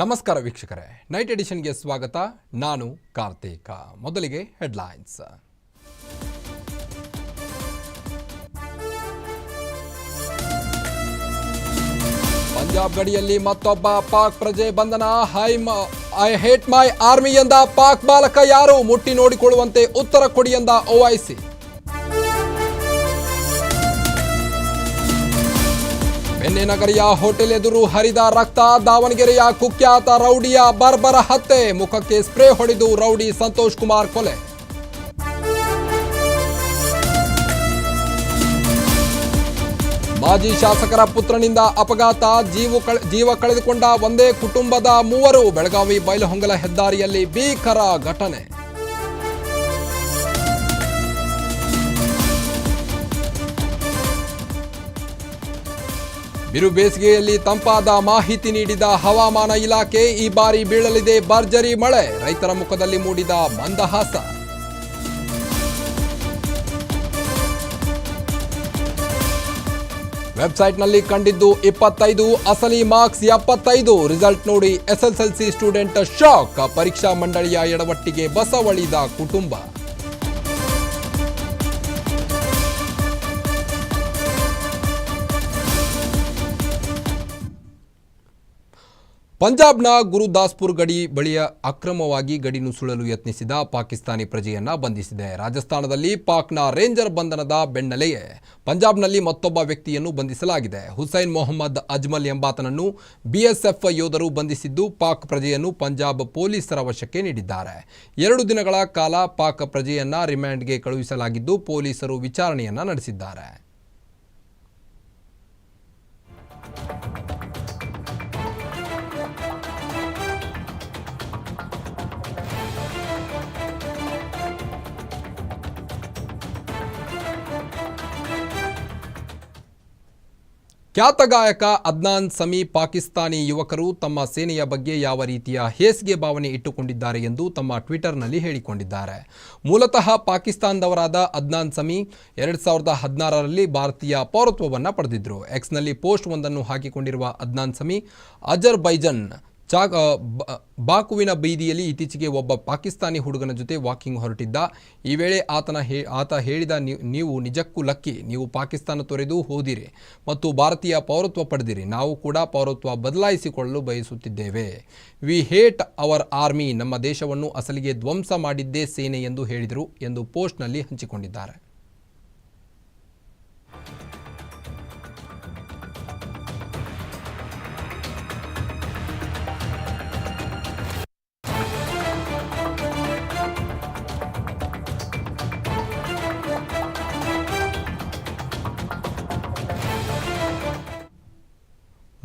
ನಮಸ್ಕಾರ ವೀಕ್ಷಕರೇ. ನೈಟ್ ಎಡಿಷನ್ಗೆ ಸ್ವಾಗತ. ನಾನು ಕಾರ್ತಿಕ. ಮೊದಲಿಗೆ ಹೆಡ್ಲೈನ್ಸ್ ಪಂಜಾಬ್ ಗಡಿಯಲ್ಲಿ ಮತ್ತೊಬ್ಬ ಪಾಕ್ ಪ್ರಜೆ ಬಂಧನ. Hi I hate my army ಎಂದ ಪಾಕ್ ಬಾಲಕ ಯಾರು? ಮುಟ್ಟಿ ನೋಡಿಕೊಳ್ಳುವಂತೆ ಉತ್ತರ ಕೊಡಿ ಎಂದ ಓವೈಸಿ ಬೆಣ್ಣೆನಗರಿಯ ಹೋಟೆಲ್ ಎದುರು ಹರಿದ ರಕ್ತ, ದಾವಣಗೆರೆಯ ಕುಖ್ಯಾತ ರೌಡಿಯ ಬರ್ಬರ ಹತ್ಯೆ, ಮುಖಕ್ಕೆ ಸ್ಪ್ರೇ ಹೊಡೆದು ರೌಡಿ ಸಂತೋಷ್ ಕುಮಾರ್ ಕೊಲೆ. ಮಾಜಿ ಶಾಸಕರ ಪುತ್ರನಿಂದ ಅಪಘಾತ, ಜೀವ ಜೀವ ಕಳೆದುಕೊಂಡ ಒಂದೇ ಕುಟುಂಬದ ಮೂವರು ಬೆಳಗಾವಿ ಬೈಲಹೊಂಗಲ ಹೆದ್ದಾರಿಯಲ್ಲಿ ಭೀಕರ ಘಟನೆ. ಬಿರು ಬೇಸಿಗೆಯಲ್ಲಿ ತಂಪಾದ ಮಾಹಿತಿ ನೀಡಿದ ಹವಾಮಾನ ಇಲಾಖೆ ಈ ಬಾರಿ ಬೀಳಲಿದೆ ಭರ್ಜರಿ ಮಳೆ. ರೈತರ ಮುಖದಲ್ಲಿ ಮೂಡಿದ ಮಂದಹಾಸ. ವೆಬ್ಸೈಟ್ನಲ್ಲಿ ಕಂಡಿದ್ದು ಇಪ್ಪತ್ತೈದು, ಅಸಲಿ ಮಾರ್ಕ್ಸ್ ಎಪ್ಪತ್ತೈದು. ರಿಸಲ್ಟ್ ನೋಡಿ ಎಸ್ಎಸ್ಎಲ್ಸಿ ಸ್ಟೂಡೆಂಟ್ ಶಾಕ್. ಪರೀಕ್ಷಾ ಮಂಡಳಿಯ ಎಡವಟ್ಟಿಗೆ ಬಸವಳಿದ ಕುಟುಂಬ. ಪಂಜಾಬ್ನ ಗುರುದಾಸ್ಪುರ್ ಗಡಿ ಬಳಿಯ ಅಕ್ರಮವಾಗಿ ಗಡಿ ನುಸುಳಲು ಯತ್ನಿಸಿದ ಪಾಕಿಸ್ತಾನಿ ಪ್ರಜೆಯನ್ನ ಬಂಧಿಸಿದೆ. ರಾಜಸ್ಥಾನದಲ್ಲಿ ಪಾಕ್ನ ರೇಂಜರ್ ಬಂಧನದ ಬೆನ್ನಲೆಯೇ ಪಂಜಾಬ್ನಲ್ಲಿ ಮತ್ತೊಬ್ಬ ವ್ಯಕ್ತಿಯನ್ನು ಬಂಧಿಸಲಾಗಿದೆ. ಹುಸೈನ್ ಮೊಹಮ್ಮದ್ ಅಜ್ಮಲ್ ಎಂಬಾತನನ್ನು ಬಿಎಸ್ಎಫ್ ಯೋಧರು ಬಂಧಿಸಿದ್ದು ಪಾಕ್ ಪ್ರಜೆಯನ್ನು ಪಂಜಾಬ್ ಪೊಲೀಸರ ವಶಕ್ಕೆ ನೀಡಿದ್ದಾರೆ. ಎರಡು ದಿನಗಳ ಕಾಲ ಪಾಕ್ ಪ್ರಜೆಯನ್ನ ರಿಮ್ಯಾಂಡ್ಗೆ ಕಳುಹಿಸಲಾಗಿದ್ದು ಪೊಲೀಸರು ವಿಚಾರಣೆಯನ್ನ ನಡೆಸಿದ್ದಾರೆ. ಖ್ಯಾತ ಗಾಯಕ ಅದ್ನಾನ್ ಸಮಿ ಪಾಕಿಸ್ತಾನಿ ಯುವಕರು ತಮ್ಮ ಸೇನೆಯ ಬಗ್ಗೆ ಯಾವ ರೀತಿಯ ಹೇಸಿಗೆ ಭಾವನೆ ಇಟ್ಟುಕೊಂಡಿದ್ದಾರೆ ಎಂದು ತಮ್ಮ ಟ್ವಿಟರ್ನಲ್ಲಿ ಹೇಳಿಕೊಂಡಿದ್ದಾರೆ. ಮೂಲತಃ ಪಾಕಿಸ್ತಾನದವರಾದ ಅದ್ನಾನ್ ಸಮಿ ಎರಡು ಸಾವಿರದ ಹದಿನಾರರಲ್ಲಿ ಭಾರತೀಯ ಪೌರತ್ವವನ್ನು ಪಡೆದಿದ್ದರು ಎಕ್ಸ್ನಲ್ಲಿ ಪೋಸ್ಟ್ ಒಂದನ್ನು ಹಾಕಿಕೊಂಡಿರುವ ಅದ್ನಾನ್ ಸಮಿ ಅಜರ್ ಬ- ಬಾಕುವಿನ ಬೀದಿಯಲ್ಲಿ ಇತ್ತೀಚೆಗೆ ಒಬ್ಬ ಪಾಕಿಸ್ತಾನಿ ಹುಡುಗನ ಜೊತೆ ವಾಕಿಂಗ್ ಹೊರಟಿದ್ದ. ಈ ವೇಳೆ ಆತನ ಹೇ, ಆತ ಹೇಳಿದ "ನೀ- ನೀವು ನಿಜಕ್ಕೂ ಲಕ್ಕಿ, ನೀವು ಪಾಕಿಸ್ತಾನ ತೊರೆದು ಹೋದಿರಿ ಮತ್ತು ಭಾರತೀಯ ಪೌರತ್ವ ಪಡೆದಿರಿ, ನಾವು ಕೂಡ ಪೌರತ್ವ ಬದಲಾಯಿಸಿಕೊಳ್ಳಲು ಬಯಸುತ್ತಿದ್ದೇವೆ. ವಿ ಹೇಟ್ ಅವರ್ ಆರ್ಮಿ ನಮ್ಮ ದೇಶವನ್ನು ಅಸಲಿಗೆ ಧ್ವಂಸ ಮಾಡಿದ್ದೇ ಸೇನೆ ಎಂದು ಹೇಳಿದರು ಎಂದು ಪೋಸ್ಟ್ನಲ್ಲಿ ಹಂಚಿಕೊಂಡಿದ್ದಾರೆ.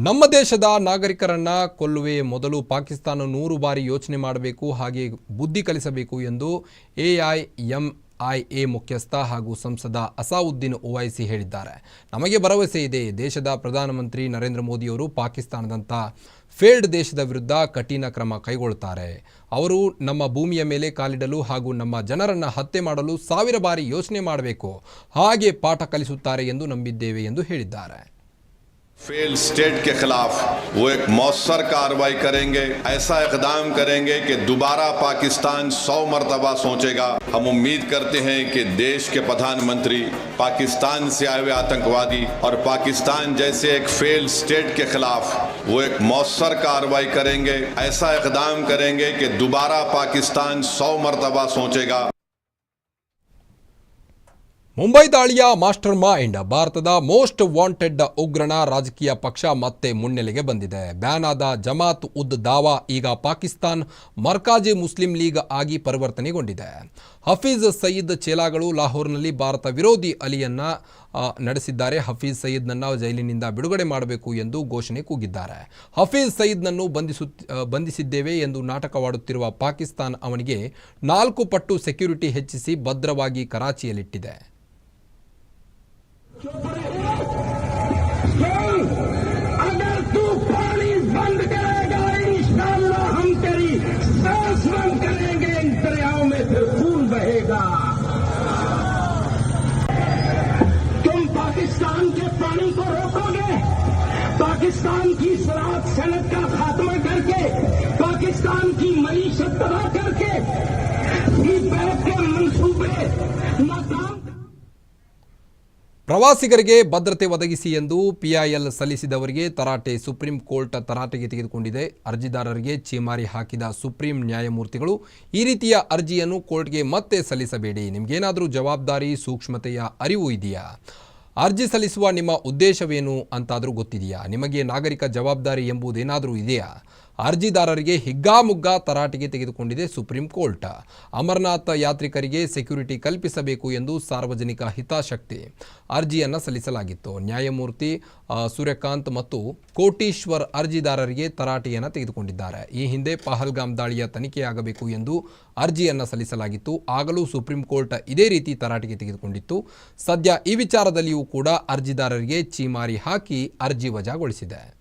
ನಮ್ಮ ದೇಶದ ನಾಗರಿಕರನ್ನ ಕೊಲ್ಲುವೆ ಮೊದಲು ಪಾಕಿಸ್ತಾನ ನೂರು ಬಾರಿ ಯೋಚನೆ ಮಾಡಬೇಕು, ಹಾಗೆ ಬುದ್ಧಿ ಕಲಿಸಬೇಕು ಎಂದು ಎಐಎಂಐಎ ಮುಖ್ಯಸ್ಥ ಹಾಗೂ ಸಂಸದ ಅಸಾವುದ್ದೀನ್ ಓವೈಸಿ ಹೇಳಿದ್ದಾರೆ. ನಮಗೆ ಭರವಸೆ ಇದೆ, ದೇಶದ ಪ್ರಧಾನಮಂತ್ರಿ ನರೇಂದ್ರ ಮೋದಿಯವರು ಪಾಕಿಸ್ತಾನದಂಥ ಫೇಲ್ಡ್ ದೇಶದ ವಿರುದ್ಧ ಕಠಿಣ ಕ್ರಮ ಕೈಗೊಳ್ಳುತ್ತಾರೆ. ಅವರು ನಮ್ಮ ಭೂಮಿಯ ಮೇಲೆ ಕಾಲಿಡಲು ಹಾಗೂ ನಮ್ಮ ಜನರನ್ನು ಹತ್ಯೆ ಮಾಡಲು ಸಾವಿರ ಬಾರಿ ಯೋಚನೆ ಮಾಡಬೇಕು, ಹಾಗೆ ಪಾಠ ಕಲಿಸುತ್ತಾರೆ ಎಂದು ನಂಬಿದ್ದೇವೆ ಎಂದು ಹೇಳಿದ್ದಾರೆ. फेल स्टेट के खिलाफ वो एक मौसर कार्रवाई करेंगे। ऐसा इकदाम करेंगे कि दोबारा पाकिस्तान सौ मरतबा सोचेगा। हम उम्मीद करते हैं कि देश के प्रधानमंत्री पाकिस्तान से आए हुए आतंकवादी और पाकिस्तान जैसे एक फेल स्टेट के खिलाफ वो एक मौसर कार्रवाई करेंगे। ऐसा इकदाम करेंगे कि दोबारा पाकिस्तान सौ मरतबा सोचेगा। ಮುಂಬೈ ದಾಳಿಯ ಮಾಸ್ಟರ್ ಮೈಂಡ್ ಭಾರತದ ಮೋಸ್ಟ್ ವಾಂಟೆಡ್ ಉಗ್ರನ ರಾಜಕೀಯ ಪಕ್ಷ ಮತ್ತೆ ಮುನ್ನೆಲೆಗೆ ಬಂದಿದೆ. ಬ್ಯಾನ್ ಆದ ಜಮಾತ್ ಉದ್ ದಾವಾ ಈಗ ಪಾಕಿಸ್ತಾನ್ ಮರ್ಕಾಜಿ ಮುಸ್ಲಿಂ ಲೀಗ್ ಆಗಿ ಪರಿವರ್ತನೆಗೊಂಡಿದೆ. ಹಫೀಜ್ ಸಯೀದ್ ಚೇಲಾಗಳು ಲಾಹೋರ್ನಲ್ಲಿ ಭಾರತ ವಿರೋಧಿ ಅಲಿಯನ್ನ ನಡೆಸಿದ್ದಾರೆ. ಹಫೀಜ್ ಸಯೀದ್ನನ್ನ ಜೈಲಿನಿಂದ ಬಿಡುಗಡೆ ಮಾಡಬೇಕು ಎಂದು ಘೋಷಣೆ ಕೂಗಿದ್ದಾರೆ. ಹಫೀಜ್ ಸಯೀದ್ನನ್ನು ಬಂಧಿಸು ಬಂಧಿಸಿದ್ದೇವೆ ಎಂದು ನಾಟಕವಾಡುತ್ತಿರುವ ಪಾಕಿಸ್ತಾನ್ ಅವನಿಗೆ ನಾಲ್ಕು ಪಟ್ಟು ಸೆಕ್ಯೂರಿಟಿ ಹೆಚ್ಚಿಸಿ ಭದ್ರವಾಗಿ ಕರಾಚಿಯಲ್ಲಿಟ್ಟಿದೆ. अगर तू पानी बंद करेगा इंशाल्लाह हम तेरी सांस बंद करेंगे इन दरियाओं में फिर खून बहेगा तुम पाकिस्तान के पानी को रोकोगे। पाकिस्तान की सराहत सनत का खात्मा करके, पाकिस्तान की मईशत तबाह करके बैठ के नाकाम ಪ್ರವಾಸಿಗರಿಗೆ ಭದ್ರತೆ ಒದಗಿಸಿ ಎಂದು ಪಿಐಎಲ್ ಸಲ್ಲಿಸಿದವರಿಗೆ ತರಾಟೆ ಸುಪ್ರೀಂ ಕೋರ್ಟ್ ತರಾಟೆಗೆ ತೆಗೆದುಕೊಂಡಿದೆ. ಅರ್ಜಿದಾರರಿಗೆ ಚೀಮಾರಿ ಹಾಕಿದ ಸುಪ್ರೀಂ ನ್ಯಾಯಮೂರ್ತಿಗಳು ಈ ರೀತಿಯ ಅರ್ಜಿಯನ್ನು ಕೋರ್ಟ್ಗೆ ಮತ್ತೆ ಸಲ್ಲಿಸಬೇಡಿ. ನಿಮಗೇನಾದರೂ ಜವಾಬ್ದಾರಿ, ಸೂಕ್ಷ್ಮತೆಯ ಅರಿವು ಇದೆಯಾ? ಅರ್ಜಿ ಸಲ್ಲಿಸುವ ನಿಮ್ಮ ಉದ್ದೇಶವೇನು ಅಂತಾದರೂ ಗೊತ್ತಿದೆಯಾ? ನಿಮಗೆ ನಾಗರಿಕ ಜವಾಬ್ದಾರಿ ಎಂಬುದೇನಾದರೂ ಇದೆಯಾ? ಅರ್ಜಿದಾರರಿಗೆ ಹಿಗ್ಗಾಮುಗ್ಗಾ ತರಾಟೆಗೆ ತೆಗೆದುಕೊಂಡಿದೆ ಸುಪ್ರೀಂ ಕೋರ್ಟ್. ಅಮರನಾಥ ಯಾತ್ರಿಕರಿಗೆ ಸೆಕ್ಯುರಿಟಿ ಕಲ್ಪಿಸಬೇಕು ಎಂದು ಸಾರ್ವಜನಿಕ ಹಿತಾಸಕ್ತಿ ಅರ್ಜಿಯನ್ನು ಸಲ್ಲಿಸಲಾಗಿತ್ತು. ನ್ಯಾಯಮೂರ್ತಿ ಸೂರ್ಯಕಾಂತ್ ಮತ್ತು ಕೋಟೀಶ್ವರ್ ಅರ್ಜಿದಾರರಿಗೆ ತರಾಟೆಯನ್ನು ತೆಗೆದುಕೊಂಡಿದ್ದಾರೆ. ಈ ಹಿಂದೆ ಪಹಲ್ಗಾಮ್ ದಾಳಿಯ ತನಿಖೆಯಾಗಬೇಕು ಎಂದು ಅರ್ಜಿಯನ್ನು ಸಲ್ಲಿಸಲಾಗಿತ್ತು. ಆಗಲೂ ಸುಪ್ರೀಂ ಕೋರ್ಟ್ ಇದೇ ರೀತಿ ತರಾಟೆಗೆ ತೆಗೆದುಕೊಂಡಿತ್ತು. ಸದ್ಯ ಈ ವಿಚಾರದಲ್ಲಿಯೂ ಕೂಡ ಅರ್ಜಿದಾರರಿಗೆ ಚೀಮಾರಿ ಹಾಕಿ ಅರ್ಜಿ ವಜಾಗೊಳಿಸಿದೆ.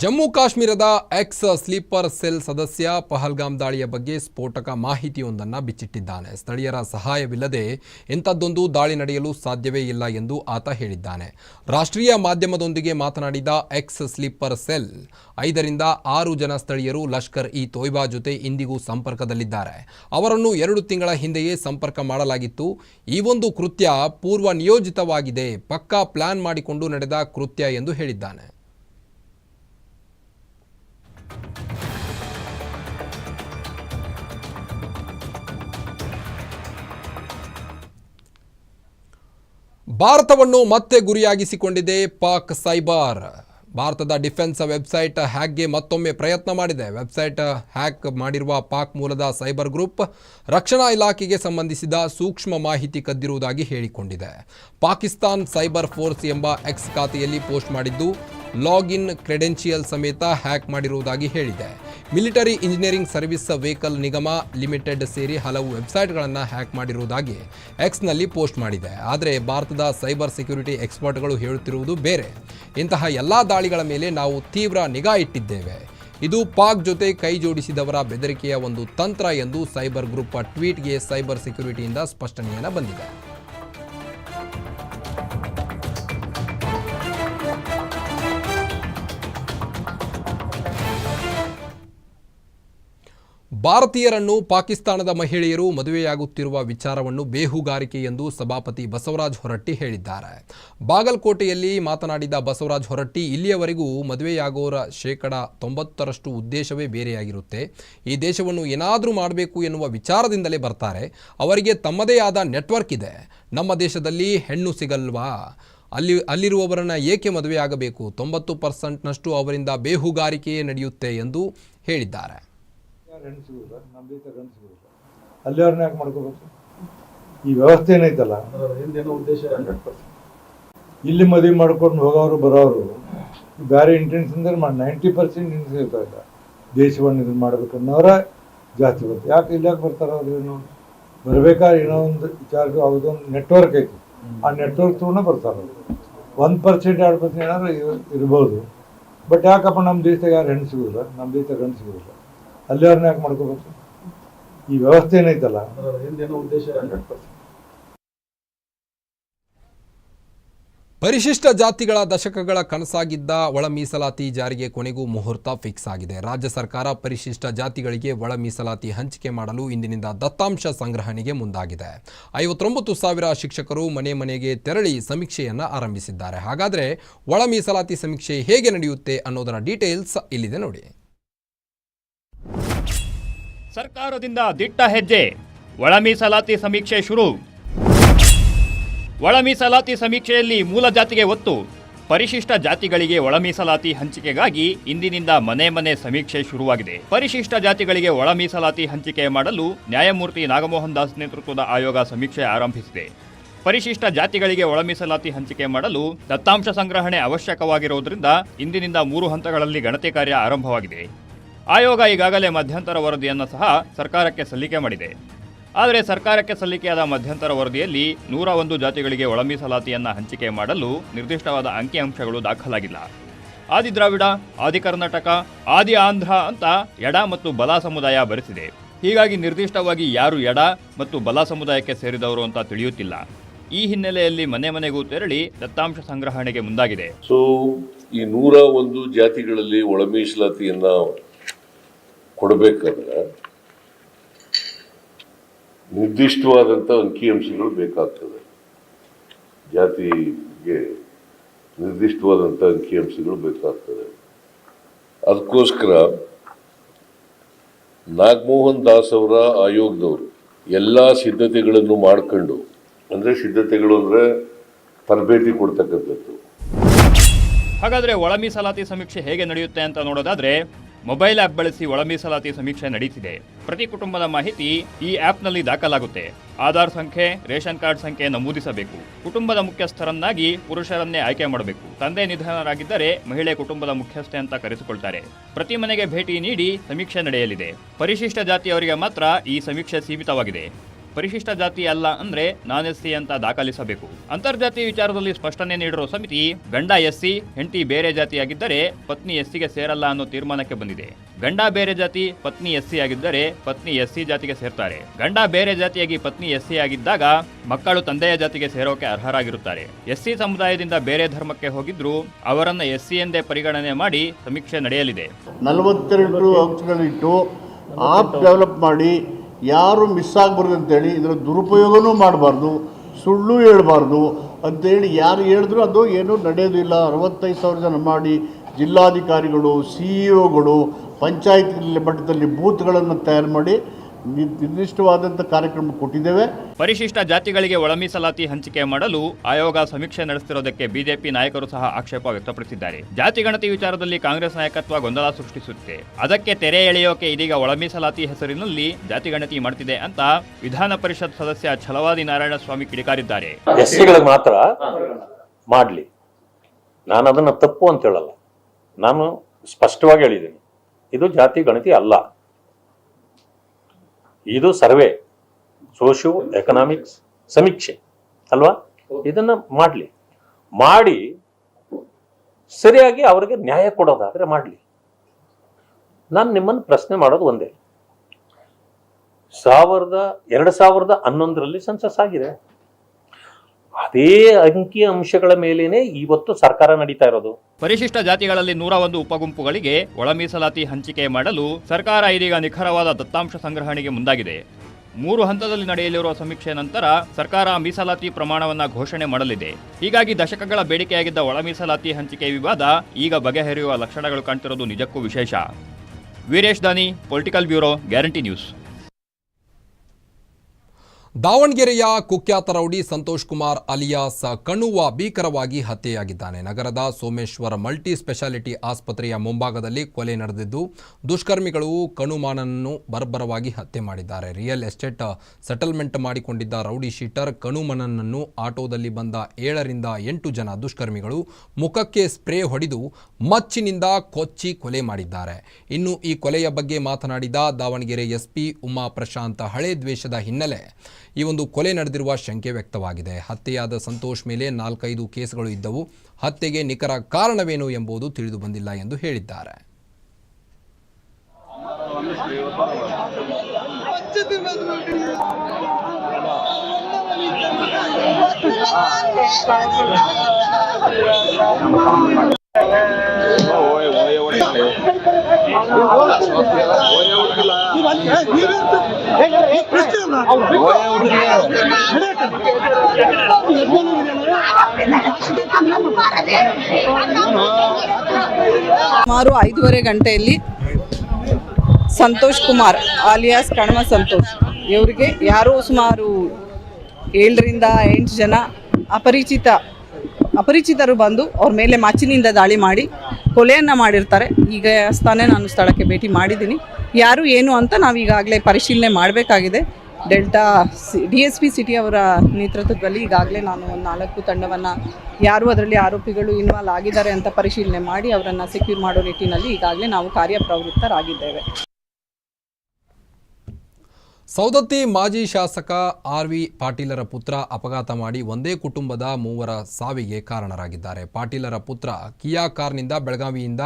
ಜಮ್ಮು ಕಾಶ್ಮೀರದ ಎಕ್ಸ್ ಸ್ಲೀಪರ್ ಸೆಲ್ ಸದಸ್ಯ ಪಹಲ್ಗಾಮ್ ದಾಳಿಯ ಬಗ್ಗೆ ಸ್ಫೋಟಕ ಮಾಹಿತಿಯೊಂದನ್ನು ಬಿಚ್ಚಿಟ್ಟಿದ್ದಾನೆ. ಸ್ಥಳೀಯರ ಸಹಾಯವಿಲ್ಲದೆ ಇಂಥದ್ದೊಂದು ದಾಳಿ ನಡೆಯಲು ಸಾಧ್ಯವೇ ಇಲ್ಲ ಎಂದು ಆತ ಹೇಳಿದ್ದಾನೆ. ರಾಷ್ಟ್ರೀಯ ಮಾಧ್ಯಮದೊಂದಿಗೆ ಮಾತನಾಡಿದ ಎಕ್ಸ್ ಸ್ಲೀಪರ್ ಸೆಲ್, ಐದರಿಂದ ಆರು ಜನ ಸ್ಥಳೀಯರು ಲಷ್ಕರ್ ಇ ತೊಯ್ಬಾ ಜೊತೆ ಇಂದಿಗೂ ಸಂಪರ್ಕದಲ್ಲಿದ್ದಾರೆ. ಅವರನ್ನು ಎರಡು ತಿಂಗಳ ಹಿಂದೆಯೇ ಸಂಪರ್ಕ ಮಾಡಲಾಗಿತ್ತು. ಈ ಒಂದು ಕೃತ್ಯ ಪೂರ್ವ ನಿಯೋಜಿತವಾಗಿದೆ ಪಕ್ಕಾ ಪ್ಲಾನ್ ಮಾಡಿಕೊಂಡು ನಡೆದ ಕೃತ್ಯ ಎಂದು ಹೇಳಿದ್ದಾನೆ. ಭಾರತವನ್ನು ಮತ್ತೆ ಗುರಿಯಾಗಿಸಿಕೊಂಡಿದೆ ಪಾಕ್ ಸೈಬಾರ್. ಭಾರತದ ಡಿಫೆನ್ಸ್ ವೆಬ್ಸೈಟ್ ಹ್ಯಾಕ್ಗೆ ಮತ್ತೊಮ್ಮೆ ಪ್ರಯತ್ನ ಮಾಡಿದೆ. ವೆಬ್ಸೈಟ್ ಹ್ಯಾಕ್ ಮಾಡಿರುವ ಪಾಕ್ ಮೂಲದ ಸೈಬರ್ ಗ್ರೂಪ್ ರಕ್ಷಣಾ ಇಲಾಖೆಗೆ ಸಂಬಂಧಿಸಿದ ಸೂಕ್ಷ್ಮ ಮಾಹಿತಿ ಕದ್ದಿರುವುದಾಗಿ ಹೇಳಿಕೊಂಡಿದೆ. ಪಾಕಿಸ್ತಾನ್ ಸೈಬರ್ ಫೋರ್ಸ್ ಎಂಬ ಎಕ್ಸ್ ಖಾತೆಯಲ್ಲಿ ಪೋಸ್ಟ್ ಮಾಡಿದ್ದು ಲಾಗಿನ್ ಕ್ರೆಡೆನ್ಷಿಯಲ್ ಸಮೇತ ಹ್ಯಾಕ್ ಮಾಡಿರುವುದಾಗಿ ಹೇಳಿದೆ. Military engineering service vehicle Nigam limited ಸೇರಿ ಹಲವು ವೆಬ್ಸೈಟ್ಗಳನ್ನು ಹ್ಯಾಕ್ ಮಾಡಿರುವುದಾಗಿ ಎಕ್ಸ್ನಲ್ಲಿ ಪೋಸ್ಟ್ ಮಾಡಿದೆ. ಆದರೆ ಭಾರತದ ಸೈಬರ್ ಸೆಕ್ಯೂರಿಟಿ ಎಕ್ಸ್ಪರ್ಟ್ಗಳು ಹೇಳುತ್ತಿರುವುದು ಬೇರೆ. ಇಂತಹ ಎಲ್ಲ ದಾಳಿಗಳ ಮೇಲೆ ನಾವು ತೀವ್ರ ನಿಗಾ ಇಟ್ಟಿದ್ದೇವೆ. ಇದು ಪಾಕ್ ಜೊತೆ ಕೈ ಜೋಡಿಸಿದವರ ಬೆದರಿಕೆಯ ಒಂದು ತಂತ್ರ ಎಂದು ಸೈಬರ್ ಗ್ರೂಪ್ ಟ್ವೀಟ್ಗೆ ಸೈಬರ್ ಸೆಕ್ಯೂರಿಟಿಯಿಂದ ಸ್ಪಷ್ಟನೆಯನ್ನು ಬಂದಿದೆ. ಭಾರತೀಯರನ್ನು ಪಾಕಿಸ್ತಾನದ ಮಹಿಳೆಯರು ಮದುವೆಯಾಗುತ್ತಿರುವ ವಿಚಾರವನ್ನು ಬೇಹುಗಾರಿಕೆ ಎಂದು ಸಭಾಪತಿ ಬಸವರಾಜ್ ಹೊರಟ್ಟಿ ಹೇಳಿದ್ದಾರೆ. ಬಾಗಲಕೋಟೆಯಲ್ಲಿ ಮಾತನಾಡಿದ ಬಸವರಾಜ್ ಹೊರಟ್ಟಿ, ಇಲ್ಲಿಯವರೆಗೂ ಮದುವೆಯಾಗೋರ ಶೇಕಡ ತೊಂಬತ್ತರಷ್ಟು ಉದ್ದೇಶವೇ ಬೇರೆಯಾಗಿರುತ್ತೆ. ಈ ದೇಶವನ್ನು ಏನಾದರೂ ಮಾಡಬೇಕು ಎನ್ನುವ ವಿಚಾರದಿಂದಲೇ ಬರ್ತಾರೆ. ಅವರಿಗೆ ತಮ್ಮದೇ ಆದ ನೆಟ್ವರ್ಕ್ ಇದೆ. ನಮ್ಮ ದೇಶದಲ್ಲಿ ಹೆಣ್ಣು ಸಿಗಲ್ವಾ? ಅಲ್ಲಿ, ಅಲ್ಲಿರುವವರನ್ನ ಏಕೆ ಮದುವೆಯಾಗಬೇಕು? ತೊಂಬತ್ತು ಪರ್ಸೆಂಟ್ನಷ್ಟು ಅವರಿಂದ ಬೇಹುಗಾರಿಕೆಯೇ ನಡೆಯುತ್ತೆ ಎಂದು ಹೇಳಿದ್ದಾರೆ. ಯಾರು ಹೆಣ್ಣು ನಮ್ಮ ನಮ್ದು ರೆಂಟ್ ಗಂಡು ಅಲ್ಲಿ ಅವ್ರನ್ನ ಯಾಕೆ ಮಾಡ್ಕೋಬೇಕು? ಈ ವ್ಯವಸ್ಥೆ ಏನೈತಲ್ಲ? ಇಲ್ಲಿ ಮದುವೆ ಮಾಡ್ಕೊಂಡು ಹೋಗೋರು ಬರೋರು ಬೇರೆ ಇಂಟೆನ್ಷನ್ ಮಾಡಿ ನೈಂಟಿ ಪರ್ಸೆಂಟ್ ಇಂಟೆನ್ಸ್ ಇರ್ತಾಯಿಲ್ಲ ದೇಶವನ್ನು ಇದು ಮಾಡ್ಬೇಕನ್ನೋರ ಜಾಸ್ತಿ ಬರ್ತದೆ ಯಾಕೆ ಇಲ್ಲಿ ಯಾಕೆ ಬರ್ತಾರೆ ಅವ್ರು ಏನು? ಬರಬೇಕಾದ್ರೆ ಏನೋ ಒಂದು ವಿಚಾರ ಯಾವುದೊಂದು ನೆಟ್ವರ್ಕ್ ಐತಿ. ಆ ನೆಟ್ವರ್ಕ್ ತಗೊಂಡ ಬರ್ತಾರೆ ಅವರು. ಒಂದು ಪರ್ಸೆಂಟ್ ಎರಡು ಪರ್ಸೆಂಟ್ ಏನಾದ್ರು ಇರ್ಬೋದು. ಬಟ್ ಯಾಕಪ್ಪ ನಮ್ಮ ದೇಶದಾಗ ಯಾರು ಹೆಣ್ಣು ಸಿಗುದಿಲ್ಲ ನಮ್ಮ ದೇಶದಾಗ ಹೆಣ್ಣು ಸಿಗುದಿಲ್ಲ ಅಲ್ಲಿಯವ್ರನ್ನ ಯಾಕೆ ಮಾಡ್ಕೋಬೇಕು? ಈ ವ್ಯವಸ್ಥೆ ಏನೈತಲ್ಲ? ಪರಿಶಿಷ್ಟ ಜಾತಿಗಳ ದಶಕಗಳ ಕನಸಾಗಿದ್ದ ಒಳ ಮೀಸಲಾತಿ ಜಾರಿಗೆ ಕೊನೆಗೂ ಮುಹೂರ್ತ ಫಿಕ್ಸ್ ಆಗಿದೆ. ರಾಜ್ಯ ಸರ್ಕಾರ ಪರಿಶಿಷ್ಟ ಜಾತಿಗಳಿಗೆ ಒಳ ಮೀಸಲಾತಿ ಹಂಚಿಕೆ ಮಾಡಲು ಇಂದಿನಿಂದ ದತ್ತಾಂಶ ಸಂಗ್ರಹಣೆಗೆ ಮುಂದಾಗಿದೆ. ಐವತ್ತೊಂಬತ್ತು ಸಾವಿರ ಶಿಕ್ಷಕರು ಮನೆ ಮನೆಗೆ ತೆರಳಿ ಸಮೀಕ್ಷೆಯನ್ನು ಆರಂಭಿಸಿದ್ದಾರೆ. ಹಾಗಾದರೆ ಒಳ ಮೀಸಲಾತಿ ಸಮೀಕ್ಷೆ ಹೇಗೆ ನಡೆಯುತ್ತೆ ಅನ್ನೋದರ ಡೀಟೇಲ್ಸ್ ಇಲ್ಲಿದೆ ನೋಡಿ. ಸರ್ಕಾರದಿಂದ ದಿಟ್ಟ ಹೆಜ್ಜೆ. ಒಳ ಮೀಸಲಾತಿ ಸಮೀಕ್ಷೆ ಶುರು. ಒಳ ಮೀಸಲಾತಿ ಸಮೀಕ್ಷೆಯಲ್ಲಿ ಮೂಲ ಜಾತಿಗೆ ಒತ್ತು. ಪರಿಶಿಷ್ಟ ಜಾತಿಗಳಿಗೆ ಒಳ ಮೀಸಲಾತಿ ಹಂಚಿಕೆಗಾಗಿ ಇಂದಿನಿಂದ ಮನೆ ಮನೆ ಸಮೀಕ್ಷೆ ಶುರುವಾಗಿದೆ. ಪರಿಶಿಷ್ಟ ಜಾತಿಗಳಿಗೆ ಒಳ ಮೀಸಲಾತಿ ಹಂಚಿಕೆ ಮಾಡಲು ನ್ಯಾಯಮೂರ್ತಿ ನಾಗಮೋಹನ್ ದಾಸ್ ನೇತೃತ್ವದ ಆಯೋಗ ಸಮೀಕ್ಷೆ ಆರಂಭಿಸಿದೆ. ಪರಿಶಿಷ್ಟ ಜಾತಿಗಳಿಗೆ ಒಳ ಮೀಸಲಾತಿ ಹಂಚಿಕೆ ಮಾಡಲು ದತ್ತಾಂಶ ಸಂಗ್ರಹಣೆ ಅವಶ್ಯಕವಾಗಿರುವುದರಿಂದ ಇಂದಿನಿಂದ ಮೂರು ಹಂತಗಳಲ್ಲಿ ಗಣತಿ ಕಾರ್ಯ ಆರಂಭವಾಗಿದೆ. ಆಯೋಗ ಈಗಾಗಲೇ ಮಧ್ಯಂತರ ವರದಿಯನ್ನು ಸಹ ಸರ್ಕಾರಕ್ಕೆ ಸಲ್ಲಿಕೆ ಮಾಡಿದೆ. ಆದರೆ ಸರ್ಕಾರಕ್ಕೆ ಸಲ್ಲಿಕೆಯಾದ ಮಧ್ಯಂತರ ವರದಿಯಲ್ಲಿ ನೂರ ಒಂದು ಜಾತಿಗಳಿಗೆ ಒಳಮೀಸಲಾತಿಯನ್ನು ಹಂಚಿಕೆ ಮಾಡಲು ನಿರ್ದಿಷ್ಟವಾದ ಅಂಕಿಅಂಶಗಳು ದಾಖಲಾಗಿಲ್ಲ. ಆದಿ ದ್ರಾವಿಡ ಆದಿ ಕರ್ನಾಟಕ, ಆದಿ ಆಂಧ್ರ ಅಂತ ಎಡ ಮತ್ತು ಬಲ ಸಮುದಾಯ ಬರೆಸಿದೆ. ಹೀಗಾಗಿ ನಿರ್ದಿಷ್ಟವಾಗಿ ಯಾರು ಎಡ ಮತ್ತು ಬಲ ಸಮುದಾಯಕ್ಕೆ ಸೇರಿದವರು ಅಂತ ತಿಳಿಯುತ್ತಿಲ್ಲ. ಈ ಹಿನ್ನೆಲೆಯಲ್ಲಿ ಮನೆ ಮನೆಗೂ ತೆರಳಿ ದತ್ತಾಂಶ ಸಂಗ್ರಹಣೆಗೆ ಮುಂದಾಗಿದೆ. ಸೊ ಈ ನೂರ ಒಂದು ಜಾತಿಗಳಲ್ಲಿ ಒಳ ಮೀಸಲಾತಿಯನ್ನ ಕೊಡಬೇಕಾದ್ರೆ ನಿರ್ದಿಷ್ಟವಾದಂಥ ಅಂಕಿಅಂಶಗಳು ಬೇಕಾಗ್ತದೆ. ಜಾತಿಗೆ ನಿರ್ದಿಷ್ಟವಾದಂಥ ಅಂಕಿಅಂಶಗಳು ಬೇಕಾಗ್ತದೆ. ಅದಕ್ಕೋಸ್ಕರ ನಾಗಮೋಹನ್ ದಾಸ್ ಅವರ ಆಯೋಗದವರು ಎಲ್ಲ ಸಿದ್ಧತೆಗಳನ್ನು ಮಾಡ್ಕೊಂಡು, ಅಂದರೆ ಸಿದ್ಧತೆಗಳು ಅಂದರೆ ತರಬೇತಿ ಕೊಡ್ತಕ್ಕಂಥದ್ದು. ಹಾಗಾದ್ರೆ ಒಳ ಮೀಸಲಾತಿ ಸಮೀಕ್ಷೆ ಹೇಗೆ ನಡೆಯುತ್ತೆ ಅಂತ ನೋಡೋದಾದ್ರೆ ಮೊಬೈಲ್ ಆ್ಯಪ್ ಬಳಸಿ ಒಳ ಮೀಸಲಾತಿ ಸಮೀಕ್ಷೆ ನಡೆಯುತ್ತಿದೆ ಪ್ರತಿ ಕುಟುಂಬದ ಮಾಹಿತಿ ಈ ಆಪ್ನಲ್ಲಿ ದಾಖಲಾಗುತ್ತೆ. ಆಧಾರ್ ಸಂಖ್ಯೆ, ರೇಷನ್ ಕಾರ್ಡ್ ಸಂಖ್ಯೆ ನಮೂದಿಸಬೇಕು. ಕುಟುಂಬದ ಮುಖ್ಯಸ್ಥರನ್ನಾಗಿ ಪುರುಷರನ್ನೇ ಆಯ್ಕೆ ಮಾಡಬೇಕು. ತಂದೆ ನಿಧನರಾಗಿದ್ದರೆ ಮಹಿಳೆ ಕುಟುಂಬದ ಮುಖ್ಯಸ್ಥೆ ಅಂತ ಕರೆಸಿಕೊಳ್ತಾರೆ. ಪ್ರತಿ ಮನೆಗೆ ಭೇಟಿ ನೀಡಿ ಸಮೀಕ್ಷೆ ನಡೆಯಲಿದೆ. ಪರಿಶಿಷ್ಟ ಜಾತಿಯವರಿಗೆ ಮಾತ್ರ ಈ ಸಮೀಕ್ಷೆ ಸೀಮಿತವಾಗಿದೆ. ಪರಿಶಿಷ್ಟ ಜಾತಿ ಅಲ್ಲ ಅಂದ್ರೆ ನಾನ್ ಎಸ್ ಸಿ ಅಂತ ದಾಖಲಿಸಬೇಕು. ಅಂತರ್ಜಾತಿ ವಿಚಾರದಲ್ಲಿ ಸ್ಪಷ್ಟನೆ ನೀಡಿರುವ ಸಮಿತಿ, ಗಂಡ ಎಸ್ಸಿ, ಹೆಂಡತಿ ಬೇರೆ ಜಾತಿಯಾಗಿದ್ದರೆ ಪತ್ನಿ ಎಸ್ಸಿಗೆ ಸೇರಲ್ಲ ಅನ್ನೋ ತೀರ್ಮಾನಕ್ಕೆ ಬಂದಿದೆ. ಗಂಡ ಬೇರೆ ಜಾತಿ, ಪತ್ನಿ ಎಸ್ಸಿ ಆಗಿದ್ದರೆ ಪತ್ನಿ ಎಸ್ಸಿ ಜಾತಿಗೆ ಸೇರ್ತಾರೆ. ಗಂಡ ಬೇರೆ ಜಾತಿಯಾಗಿ ಪತ್ನಿ ಎಸ್ಸಿ ಆಗಿದ್ದಾಗ ಮಕ್ಕಳು ತಂದೆಯ ಜಾತಿಗೆ ಸೇರೋಕೆ ಅರ್ಹರಾಗಿರುತ್ತಾರೆ. ಎಸ್ಸಿ ಸಮುದಾಯದಿಂದ ಬೇರೆ ಧರ್ಮಕ್ಕೆ ಹೋಗಿದ್ರು ಅವರನ್ನ ಎಸ್ಸಿ ಎಂದೇ ಪರಿಗಣನೆ ಮಾಡಿ ಸಮೀಕ್ಷೆ ನಡೆಯಲಿದೆ. ನಲವತ್ತೆರಡು ಅಂಶಗಳಿಟ್ಟು ಆಪ್ ಡೆವಲಪ್ ಮಾಡಿ ಯಾರು ಮಿಸ್ ಆಗಬಾರ್ದು ಅಂತೇಳಿ ಇದರ ದುರುಪಯೋಗನೂ ಮಾಡಬಾರ್ದು, ಸುಳ್ಳು ಹೇಳಬಾರ್ದು ಅಂತೇಳಿ ಯಾರು ಹೇಳಿದ್ರು ಅದು ಏನೂ ನಡೆಯೋದಿಲ್ಲ ಅರವತ್ತೈದು ಸಾವಿರ ಜನ ಮಾಡಿ ಜಿಲ್ಲಾಧಿಕಾರಿಗಳು ಸಿ ಇ ಒಗಳು ಪಂಚಾಯತ್ ಮಟ್ಟದಲ್ಲಿ ಬೂತ್ಗಳನ್ನು ತಯಾರು ಮಾಡಿ ನಿರ್ದಿಷ್ಟವಾದಂಥ ಕಾರ್ಯಕ್ರಮ ಕೊಟ್ಟಿದ್ದೇವೆ. ಪರಿಶಿಷ್ಟ ಜಾತಿಗಳಿಗೆ ಒಳಮೀಸಲಾತಿ ಹಂಚಿಕೆ ಮಾಡಲು ಆಯೋಗ ಸಮೀಕ್ಷೆ ನಡೆಸುತ್ತಿರುವುದಕ್ಕೆ ಬಿಜೆಪಿ ನಾಯಕರು ಸಹ ಆಕ್ಷೇಪ ವ್ಯಕ್ತಪಡಿಸಿದ್ದಾರೆ. ಜಾತಿ ಗಣತಿ ವಿಚಾರದಲ್ಲಿ ಕಾಂಗ್ರೆಸ್ ನಾಯಕತ್ವ ಗೊಂದಲ ಸೃಷ್ಟಿಸುತ್ತೆ ಅದಕ್ಕೆ ತೆರೆ ಎಳೆಯೋಕೆ ಇದೀಗ ಒಳಮೀಸಲಾತಿ ಹೆಸರಿನಲ್ಲಿ ಜಾತಿ ಗಣತಿ ಮಾಡ್ತಿದೆ ಅಂತ ವಿಧಾನ ಪರಿಷತ್ ಸದಸ್ಯ ಛಲವಾದಿ ನಾರಾಯಣ ಸ್ವಾಮಿ ಕಿಡಿಕಾರಿದ್ದಾರೆ ಮಾತ್ರ ಮಾಡಲಿ. ನಾನು ಅದನ್ನು ತಪ್ಪು ಅಂತ ಹೇಳಲ್ಲ. ನಾನು ಸ್ಪಷ್ಟವಾಗಿ ಹೇಳಿದ್ದೀನಿ. ಇದು ಜಾತಿ ಗಣತಿ ಅಲ್ಲ. ಇದು ಸರ್ವೆ ಸೋಷಿಯೋ ಎಕನಾಮಿಕ್ಸ್ ಸಮೀಕ್ಷೆ ಅಲ್ವಾ? ಇದನ್ನ ಮಾಡಲಿ. ಮಾಡಿ ಸರಿಯಾಗಿ ಅವರಿಗೆ ನ್ಯಾಯ ಕೊಡೋದಾದ್ರೆ ಮಾಡಲಿ. ನಾನು ನಿಮ್ಮನ್ನು ಪ್ರಶ್ನೆ ಮಾಡೋದು ಒಂದೇ. ಸಾವಿರದ ಎರಡು ಸಾವಿರದ ಹನ್ನೊಂದರಲ್ಲಿ ಸೆನ್ಸಸ್ ಆಗಿದೆ. ಅದೇ ಅಂಕಿ ಅಂಶಗಳ ಮೇಲೇನೆ ಇವತ್ತು ಸರ್ಕಾರ ನಡೀತಾ ಇರೋದು. ಪರಿಶಿಷ್ಟ ಜಾತಿಗಳಲ್ಲಿ ನೂರ ಒಂದು ಉಪಗುಂಪುಗಳಿಗೆ ಒಳ ಮೀಸಲಾತಿ ಹಂಚಿಕೆ ಮಾಡಲು ಸರ್ಕಾರ ಇದೀಗ ನಿಖರವಾದ ದತ್ತಾಂಶ ಸಂಗ್ರಹಣೆಗೆ ಮುಂದಾಗಿದೆ. ಮೂರು ಹಂತದಲ್ಲಿ ನಡೆಯಲಿರುವ ಸಮೀಕ್ಷೆ ನಂತರ ಸರ್ಕಾರ ಮೀಸಲಾತಿ ಪ್ರಮಾಣವನ್ನ ಘೋಷಣೆ ಮಾಡಲಿದೆ. ಹೀಗಾಗಿ ದಶಕಗಳ ಬೇಡಿಕೆಯಾಗಿದ್ದ ಒಳ ಮೀಸಲಾತಿ ಹಂಚಿಕೆ ವಿವಾದ ಈಗ ಬಗೆಹರಿಯುವ ಲಕ್ಷಣಗಳು ಕಾಣ್ತಿರೋದು ನಿಜಕ್ಕೂ ವಿಶೇಷ. ವೀರೇಶ್ ದಾನಿ ಪೊಲಿಟಿಕಲ್ ಬ್ಯೂರೋ ಗ್ಯಾರಂಟಿ ನ್ಯೂಸ್ ದಾವಣಗೆರೆಯ ಕುಖ್ಯಾತ ರೌಡಿ ಸಂತೋಷ್ ಕುಮಾರ್ ಅಲಿಯಾಸ್ ಕಣುವ ಭೀಕರವಾಗಿ ಹತ್ಯೆಯಾಗಿದ್ದಾನೆ. ನಗರದ ಸೋಮೇಶ್ವರ ಮಲ್ಟಿ ಸ್ಪೆಷಾಲಿಟಿ ಆಸ್ಪತ್ರೆಯ ಮುಂಭಾಗದಲ್ಲಿ ಕೊಲೆ ನಡೆದಿದ್ದು, ದುಷ್ಕರ್ಮಿಗಳು ಕಣುಮಾನನ್ನು ಬರ್ಬರವಾಗಿ ಹತ್ಯೆ ಮಾಡಿದ್ದಾರೆ. ರಿಯಲ್ ಎಸ್ಟೇಟ್ ಸೆಟಲ್ಮೆಂಟ್ ಮಾಡಿಕೊಂಡಿದ್ದ ರೌಡಿ ಶೀಟರ್ ಕಣುಮನನ್ನು ಆಟೋದಲ್ಲಿ ಬಂದ ಏಳರಿಂದ ಎಂಟು ಜನ ದುಷ್ಕರ್ಮಿಗಳು ಮುಖಕ್ಕೆ ಸ್ಪ್ರೇ ಹೊಡೆದು ಮಚ್ಚಿನಿಂದ ಕೊಚ್ಚಿ ಕೊಲೆ ಮಾಡಿದ್ದಾರೆ. ಇನ್ನು ಈ ಕೊಲೆಯ ಬಗ್ಗೆ ಮಾತನಾಡಿದ ದಾವಣಗೆರೆ ಎಸ್ಪಿ ಉಮಾ ಪ್ರಶಾಂತ್ ಹಳೆ ದ್ವೇಷದ ಹಿನ್ನೆಲೆ ಈ ಒಂದು ಕೊಲೆ ನಡೆದಿರುವ ಶಂಕೆ ವ್ಯಕ್ತವಾಗಿದೆ ಹತ್ಯೆಯಾದ ಸಂತೋಷ್ ಮೇಲೆ ನಾಲ್ಕೈದು ಕೇಸ್ಗಳು ಇದ್ದವು ಹತ್ಯೆಗೆ ನಿಖರ ಕಾರಣವೇನು ಎಂಬುದು ತಿಳಿದು ಬಂದಿಲ್ಲ ಎಂದು ಹೇಳಿದ್ದಾರೆ ಸುಮಾರು ಐದೂವರೆ ಗಂಟೆಯಲ್ಲಿ ಸಂತೋಷ್ ಕುಮಾರ್ ಆಲಿಯಾಸ್ ಕಣವ ಸಂತೋಷ್, ಇವರಿಗೆ ಯಾರೋ ಸುಮಾರು ಏಳರಿಂದ ಎಂಟು ಜನ ಅಪರಿಚಿತ, ಅಪರಿಚಿತರು ಬಂದು ಅವ್ರ ಮೇಲೆ ಮಚ್ಚಿನಿಂದ ದಾಳಿ ಮಾಡಿ ಕೊಲೆಯನ್ನು ಮಾಡಿರ್ತಾರೆ. ಈಗ ತಾನೇ ನಾನು ಸ್ಥಳಕ್ಕೆ ಭೇಟಿ ಮಾಡಿದ್ದೀನಿ. ಯಾರು ಏನು ಅಂತ ನಾವು ಈಗಾಗಲೇ ಪರಿಶೀಲನೆ ಮಾಡಬೇಕಾಗಿದೆ. Delta C, D S P city ಅವರ ನೇತೃತ್ವದಲ್ಲಿ ಈಗಾಗಲೇ ನಾನು ಒಂದು ನಾಲ್ಕು ತಂಡವನ್ನು ಯಾರು ಅದರಲ್ಲಿ ಆರೋಪಿಗಳು ಇನ್ವಾಲ್ವ್ ಆಗಿದ್ದಾರೆ ಅಂತ ಪರಿಶೀಲನೆ ಮಾಡಿ ಅವರನ್ನು ಸೆಕ್ಯೂರ್ ಮಾಡೋ ನಿಟ್ಟಿನಲ್ಲಿ ಈಗಾಗಲೇ ನಾವು ಕಾರ್ಯಪ್ರವೃತ್ತರಾಗಿದ್ದೇವೆ. ಸೌದತ್ತಿ ಮಾಜಿ ಶಾಸಕ ಆರ್ ವಿ ಪಾಟೀಲರ ಪುತ್ರ ಅಪಘಾತ ಮಾಡಿ ಒಂದೇ ಕುಟುಂಬದ ಮೂವರ ಸಾವಿಗೆ ಕಾರಣರಾಗಿದ್ದಾರೆ. ಪಾಟೀಲರ ಪುತ್ರ ಕಿಯಾ ಕಾರ್ನಿಂದ ಬೆಳಗಾವಿಯಿಂದ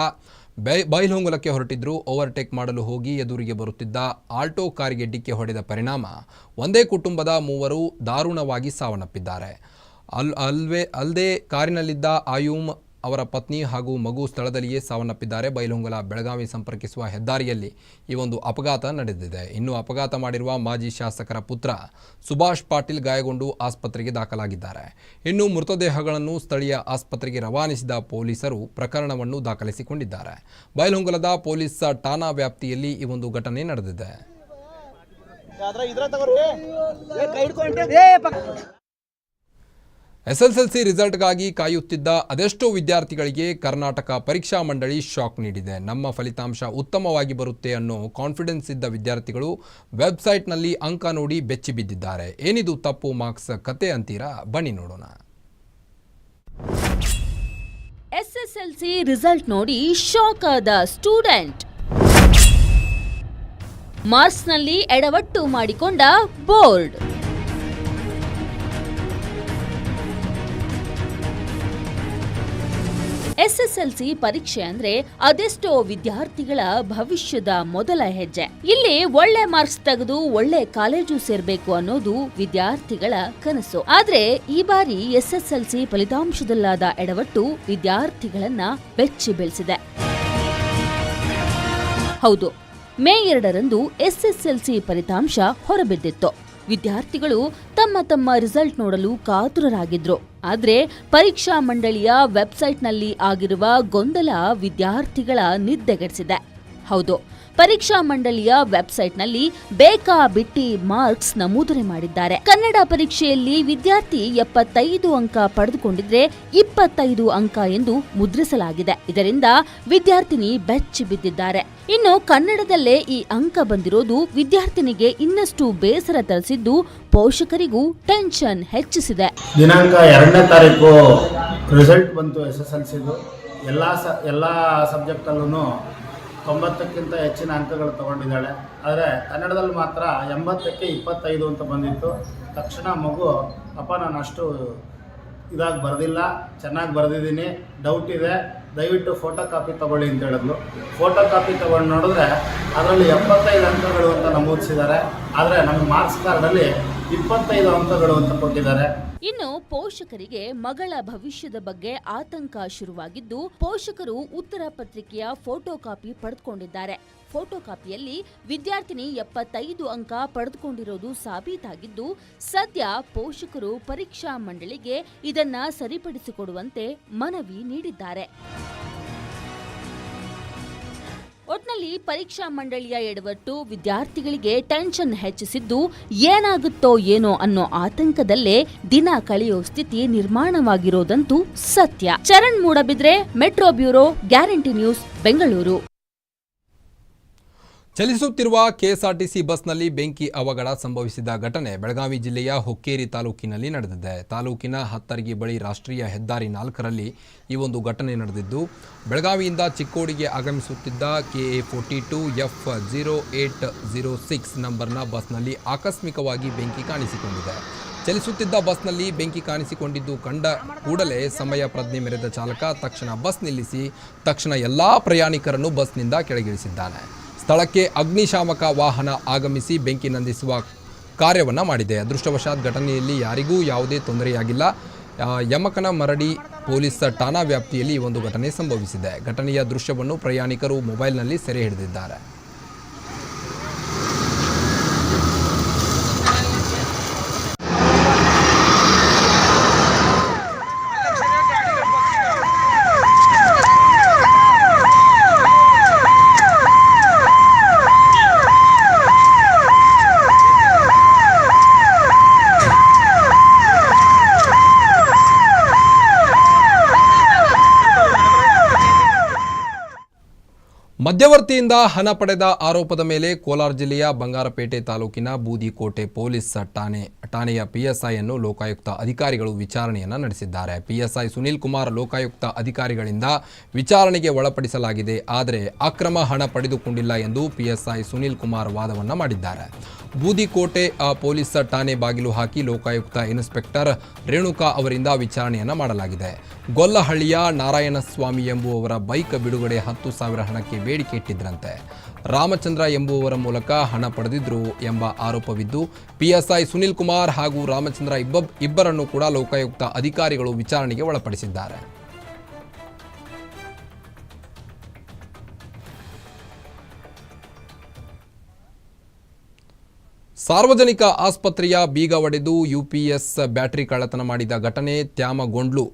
ಬೈಲಹೊಂಗಲಕ್ಕೆ ಹೊರಟಿದ್ರು ಓವರ್ಟೇಕ್ ಮಾಡಲು ಹೋಗಿ ಎದುರಿಗೆ ಬರುತ್ತಿದ್ದ ಆಲ್ಟೋ ಕಾರಿಗೆ ಡಿಕ್ಕಿ ಹೊಡೆದ ಪರಿಣಾಮ, ಒಂದೇ ಕುಟುಂಬದ ಮೂವರು ದಾರುಣವಾಗಿ ಸಾವನ್ನಪ್ಪಿದ್ದಾರೆ. ಅಲ್, ಅಲ್ವೇ ಅಲ್ಲದೆ ಕಾರಿನಲ್ಲಿದ್ದ ಆಯೂಮ್ ಅವರ ಪತ್ನಿ ಹಾಗೂ ಮಗು ಸ್ಥಳದಲ್ಲಿಯೇ ಸಾವನ್ನಪ್ಪಿದ್ದಾರೆ. ಬೈಲಹೊಂಗಲ ಬೆಳಗಾವಿ ಸಂಪರ್ಕಿಸುವ ಹೆದ್ದಾರಿಯಲ್ಲಿ ಈ ಒಂದು ಅಪಘಾತ ನಡೆದಿದೆ. ಇನ್ನು ಅಪಘಾತ ಮಾಡಿರುವ ಮಾಜಿ ಶಾಸಕರ ಪುತ್ರ ಸುಭಾಷ್ ಪಾಟೀಲ್ ಗಾಯಗೊಂಡು ಆಸ್ಪತ್ರೆಗೆ ದಾಖಲಾಗಿದ್ದಾರೆ. ಇನ್ನು ಮೃತದೇಹಗಳನ್ನು ಸ್ಥಳೀಯ ಆಸ್ಪತ್ರೆಗೆ ರವಾನಿಸಿದ ಪೊಲೀಸರು ಪ್ರಕರಣವನ್ನು ದಾಖಲಿಸಿಕೊಂಡಿದ್ದಾರೆ. ಬೈಲಹೊಂಗಲದ ಪೊಲೀಸ್ ಠಾಣಾ ವ್ಯಾಪ್ತಿಯಲ್ಲಿ ಈ ಒಂದು ಘಟನೆ ನಡೆದಿದೆ. ಎಸ್ಎಸ್ಎಲ್ಸಿ ರಿಸಲ್ಟ್ಗಾಗಿ ಕಾಯುತ್ತಿದ್ದ ಅದೆಷ್ಟೋ ವಿದ್ಯಾರ್ಥಿಗಳಿಗೆ ಕರ್ನಾಟಕ ಪರೀಕ್ಷಾ ಮಂಡಳಿ ಶಾಕ್ ನೀಡಿದೆ. ನಮ್ಮ ಫಲಿತಾಂಶ ಉತ್ತಮವಾಗಿ ಬರುತ್ತೆ ಅನ್ನೋ ಕಾನ್ಫಿಡೆನ್ಸ್ ಇದ್ದ ವಿದ್ಯಾರ್ಥಿಗಳು ವೆಬ್ಸೈಟ್ನಲ್ಲಿ ಅಂಕ ನೋಡಿ ಬೆಚ್ಚಿ ಬಿದ್ದಿದ್ದಾರೆ. ಏನಿದು ತಪ್ಪು ಮಾರ್ಕ್ಸ್ ಕತೆ ಅಂತೀರಾ? ಬನ್ನಿ ನೋಡೋಣ. ಎಸ್ಎಸ್ಎಲ್ಸಿ ರಿಸಲ್ಟ್ ನೋಡಿ ಶಾಕ್ ಆದ ಸ್ಟೂಡೆಂಟ್. ಮಾರ್ಕ್ಸ್ನಲ್ಲಿ ಎಡವಟ್ಟು ಮಾಡಿಕೊಂಡ ಬೋರ್ಡ್. ಎಸ್ಎಸ್ಎಲ್ಸಿ ಪರೀಕ್ಷೆ ಅಂದ್ರೆ ಅದೆಷ್ಟೋ ವಿದ್ಯಾರ್ಥಿಗಳ ಭವಿಷ್ಯದ ಮೊದಲ ಹೆಜ್ಜೆ. ಇಲ್ಲಿ ಒಳ್ಳೆ ಮಾರ್ಕ್ಸ್ ತೆಗೆದು ಒಳ್ಳೆ ಕಾಲೇಜು ಸೇರ್ಬೇಕು ಅನ್ನೋದು ವಿದ್ಯಾರ್ಥಿಗಳ ಕನಸು. ಆದ್ರೆ ಈ ಬಾರಿ ಎಸ್ಎಸ್ಎಲ್ಸಿ ಫಲಿತಾಂಶದಲ್ಲಾದ ಎಡವಟ್ಟು ವಿದ್ಯಾರ್ಥಿಗಳನ್ನ ಬೆಚ್ಚಿ ಬೆಳೆಸಿದೆ. ಹೌದು, ಮೇ ಎರಡರಂದು ಎಸ್ಎಸ್ಎಲ್ಸಿ ಫಲಿತಾಂಶ ಹೊರಬಿದ್ದಿತ್ತು. ವಿದ್ಯಾರ್ಥಿಗಳು ತಮ್ಮ ತಮ್ಮ ರಿಸಲ್ಟ್ ನೋಡಲು ಕಾತುರರಾಗಿದ್ರು. ಆದರೆ ಪರೀಕ್ಷಾ ಮಂಡಳಿಯ ವೆಬ್ಸೈಟ್ನಲ್ಲಿ ಆಗಿರುವ ಗೊಂದಲ ವಿದ್ಯಾರ್ಥಿಗಳ ನಿದ್ದೆಗೆಡಿಸಿದೆ. ಹೌದು ಪರೀಕ್ಷಾ ಮಂಡಳಿಯ ವೆಬ್ಸೈಟ್ನಲ್ಲಿ ಬೇಕಾ ಬಿಟ್ಟಿ ಮಾರ್ಕ್ಸ್ ನಮೂದನೆ ಮಾಡಿದ್ದಾರೆ. ಕನ್ನಡ ಪರೀಕ್ಷೆಯಲ್ಲಿ ವಿದ್ಯಾರ್ಥಿ ಎಪ್ಪತ್ತೈದು ಅಂಕ ಪಡೆದುಕೊಂಡಿದ್ರೆ ಇಪ್ಪತ್ತೈದು ಅಂಕ ಎಂದು ಮುದ್ರಿಸಲಾಗಿದೆ. ಇದರಿಂದ ವಿದ್ಯಾರ್ಥಿನಿ ಬೆಚ್ಚಿ ಬಿದ್ದಿದ್ದಾರೆ. ಇನ್ನು ಕನ್ನಡದಲ್ಲೇ ಈ ಅಂಕ ಬಂದಿರೋದು ವಿದ್ಯಾರ್ಥಿನಿಗೆ ಇನ್ನಷ್ಟು ಬೇಸರ ತರಿಸಿದ್ದು ಪೋಷಕರಿಗೂ ಟೆನ್ಷನ್ ಹೆಚ್ಚಿಸಿದೆ. ದಿನಾಂಕ ಎರಡನೇ ತಾರೀಕು ರಿಸಲ್ಟ್ ಬಂತು ಎಸ್ ಎಸ್ ಎಲ್ ಸಿದು. ಎಲ್ಲ ಎಲ್ಲ ಸಬ್ಜೆಕ್ಟಲ್ಲೂ ತೊಂಬತ್ತಕ್ಕಿಂತ ಹೆಚ್ಚಿನ ಅಂಕಗಳು ತಗೊಂಡಿದ್ದಾಳೆ. ಆದರೆ ಕನ್ನಡದಲ್ಲಿ ಮಾತ್ರ ಎಂಬತ್ತಕ್ಕೆ ಇಪ್ಪತ್ತೈದು ಅಂತ ಬಂದಿತ್ತು. ತಕ್ಷಣ ಮಗು, ಅಪ್ಪ, ನಾನು ಅಷ್ಟು ಇದಾಗಿ ಬರೆದಿಲ್ಲ, ಚೆನ್ನಾಗಿ ಬರೆದಿದ್ದೀನಿ ಡೌಟ್ ಇದೆ, ದಯವಿಟ್ಟು ಫೋಟೋ ಕಾಪಿ ತೊಗೊಳ್ಳಿ ಅಂತ ಹೇಳಿದ್ಲು. ಫೋಟೋ ಕಾಪಿ ತೊಗೊಂಡು ನೋಡಿದ್ರೆ ಅದರಲ್ಲಿ ಎಪ್ಪತ್ತೈದು ಅಂಕಗಳು ಅಂತ ನಮೂದಿಸಿದ್ದಾರೆ. ಆದರೆ ನಮ್ಮ ಮಾರ್ಕ್ಸ್ ಕಾರ್ಡಲ್ಲಿ ಇಪ್ಪತ್ತೈದು ಅಂಕಗಳು ಅಂತ ಕೊಟ್ಟಿದ್ದಾರೆ. ಇನ್ನು ಪೋಷಕರಿಗೆ ಮಗಳ ಭವಿಷ್ಯದ ಬಗ್ಗೆ ಆತಂಕ ಶುರುವಾಗಿದ್ದು, ಪೋಷಕರು ಉತ್ತರ ಪತ್ರಿಕೆಯ ಫೋಟೋ ಕಾಪಿ ಪಡೆದುಕೊಂಡಿದ್ದಾರೆ. ಫೋಟೋ ಕಾಪಿಯಲ್ಲಿ ವಿದ್ಯಾರ್ಥಿನಿ ಎಪ್ಪತ್ತೈದು ಅಂಕ ಪಡೆದುಕೊಂಡಿರೋದು ಸಾಬೀತಾಗಿದ್ದು, ಸದ್ಯ ಪೋಷಕರು ಪರೀಕ್ಷಾ ಮಂಡಳಿಗೆ ಇದನ್ನ ಸರಿಪಡಿಸಿಕೊಡುವಂತೆ ಮನವಿ ನೀಡಿದ್ದಾರೆ. ಒಟ್ನಲ್ಲಿ ಪರೀಕ್ಷಾ ಮಂಡಳಿಯ ಎಡವಟ್ಟು ವಿದ್ಯಾರ್ಥಿಗಳಿಗೆ ಟೆನ್ಷನ್ ಹೆಚ್ಚಿಸಿದ್ದು ಏನಾಗುತ್ತೋ ಏನೋ ಅನ್ನೋ ಆತಂಕದಲ್ಲೇ ದಿನ ಕಳೆಯೋ ಸ್ಥಿತಿ ನಿರ್ಮಾಣವಾಗಿರೋದಂತೂ ಸತ್ಯ. Charan Moodbidri metro bureau, Guarantee News, Bengaluru. ಚಲಿಸುತ್ತಿರುವ ಕೆಎಸ್ಆರ್ಟಿಸಿ ಬಸ್ನಲ್ಲಿ ಬೆಂಕಿ ಅವಘಡ ಸಂಭವಿಸಿದ ಘಟನೆ ಬೆಳಗಾವಿ ಜಿಲ್ಲೆಯ ಹುಕ್ಕೇರಿ ತಾಲೂಕಿನಲ್ಲಿ ನಡೆದಿದೆ. ತಾಲೂಕಿನ ಹತ್ತರ್ಗಿ ಬಳಿ ರಾಷ್ಟ್ರೀಯ ಹೆದ್ದಾರಿ ನಾಲ್ಕರಲ್ಲಿ ಈ ಒಂದು ಘಟನೆ ನಡೆದಿದ್ದು, ಬೆಳಗಾವಿಯಿಂದ ಚಿಕ್ಕೋಡಿಗೆ ಆಗಮಿಸುತ್ತಿದ್ದ KA forty two F zero eight zero six ನಂಬರ್ನ ಬಸ್ನಲ್ಲಿ ಆಕಸ್ಮಿಕವಾಗಿ ಬೆಂಕಿ ಕಾಣಿಸಿಕೊಂಡಿದೆ. ಚಲಿಸುತ್ತಿದ್ದ ಬಸ್ನಲ್ಲಿ ಬೆಂಕಿ ಕಾಣಿಸಿಕೊಂಡಿದ್ದು ಕಂಡ ಕೂಡಲೇ ಸಮಯ ಪ್ರಜ್ಞೆ ಮೆರೆದ ಚಾಲಕ ತಕ್ಷಣ ಬಸ್ ನಿಲ್ಲಿಸಿ ತಕ್ಷಣ ಎಲ್ಲ ಪ್ರಯಾಣಿಕರನ್ನು ಬಸ್ನಿಂದ ಕೆಳಗಿಳಿಸಿದ್ದಾನೆ. ಸ್ಥಳಕ್ಕೆ ಅಗ್ನಿಶಾಮಕ ವಾಹನ ಆಗಮಿಸಿ ಬೆಂಕಿ ನಂದಿಸುವ ಕಾರ್ಯವನ್ನು ಮಾಡಿದೆ. ಅದೃಷ್ಟವಶಾತ್ ಘಟನೆಯಲ್ಲಿ ಯಾರಿಗೂ ಯಾವುದೇ ತೊಂದರೆಯಾಗಿಲ್ಲ. ಯಮಕನ ಮರಡಿ ಪೊಲೀಸ್ ಠಾಣಾ ವ್ಯಾಪ್ತಿಯಲ್ಲಿ ಒಂದು ಘಟನೆ ಸಂಭವಿಸಿದೆ. ಘಟನೆಯ ದೃಶ್ಯವನ್ನು ಪ್ರಯಾಣಿಕರು ಮೊಬೈಲ್ನಲ್ಲಿ ಸೆರೆ ಹಿಡಿದಿದ್ದಾರೆ. ಮಧ್ಯವರ್ತಿಯಿಂದ ಹಣ ಪಡೆದ ಆರೋಪದ ಮೇಲೆ ಕೋಲಾರ ಜಿಲ್ಲೆಯ ಬಂಗಾರಪೇಟೆ ತಾಲೂಕಿನ ಬೂದಿಕೋಟೆ ಪೊಲೀಸ್ ಠಾಣೆ, ಠಾಣೆಯ ಪಿಎಸ್ಐ ಅನ್ನು ಲೋಕಾಯುಕ್ತ ಅಧಿಕಾರಿಗಳು ವಿಚಾರಣೆಯನ್ನು ನಡೆಸಿದ್ದಾರೆ. ಪಿಎಸ್ಐ ಸುನೀಲ್ ಕುಮಾರ್ ಲೋಕಾಯುಕ್ತ ಅಧಿಕಾರಿಗಳಿಂದ ವಿಚಾರಣೆಗೆ ಒಳಪಡಿಸಲಾಗಿದೆ. ಆದರೆ ಅಕ್ರಮ ಹಣ ಪಡೆದುಕೊಂಡಿಲ್ಲ ಎಂದು ಪಿಎಸ್ಐ ಸುನೀಲ್ ಕುಮಾರ್ ವಾದವನ್ನು ಮಾಡಿದ್ದಾರೆ. ಬೂದಿಕೋಟೆ ಪೊಲೀಸ್ ಠಾಣೆ ಬಾಗಿಲು ಹಾಕಿ ಲೋಕಾಯುಕ್ತ ಇನ್ಸ್ಪೆಕ್ಟರ್ ರೇಣುಕಾ ಅವರಿಂದ ವಿಚಾರಣೆಯನ್ನು ಮಾಡಲಾಗಿದೆ. ಗೊಲ್ಲಹಳ್ಳಿಯ ನಾರಾಯಣಸ್ವಾಮಿ ಎಂಬುವವರ ಬೈಕ್ ಬಿಡುಗಡೆ ಹತ್ತು ಸಾವಿರ ಹಣಕ್ಕೆ ಬೇಡಿಕೆ ಇಟ್ಟಿದ್ರಂತೆ. ರಾಮಚಂದ್ರ ಎಂಬುವವರ ಮೂಲಕ ಹಣ ಪಡೆದಿದ್ರು ಎಂಬ ಆರೋಪವಿದ್ದು, ಪಿಎಸ್ಐ ಸುನಿಲ್ ಕುಮಾರ್ ಹಾಗೂ ರಾಮಚಂದ್ರ ಇಬ್ಬ ಇಬ್ಬರನ್ನು ಕೂಡ ಲೋಕಾಯುಕ್ತ ಅಧಿಕಾರಿಗಳು ವಿಚಾರಣೆಗೆ ಒಳಪಡಿಸಿದ್ದಾರೆ. ಸಾರ್ವಜನಿಕ ಆಸ್ಪತ್ರೆಯ ಬೀಗ ಒಡೆದು ಯುಪಿಎಸ್ ಬ್ಯಾಟರಿ ಕಳ್ಳತನ ಮಾಡಿದ ಘಟನೆ ತ್ಯಾಮಗೊಂಡ್ಲು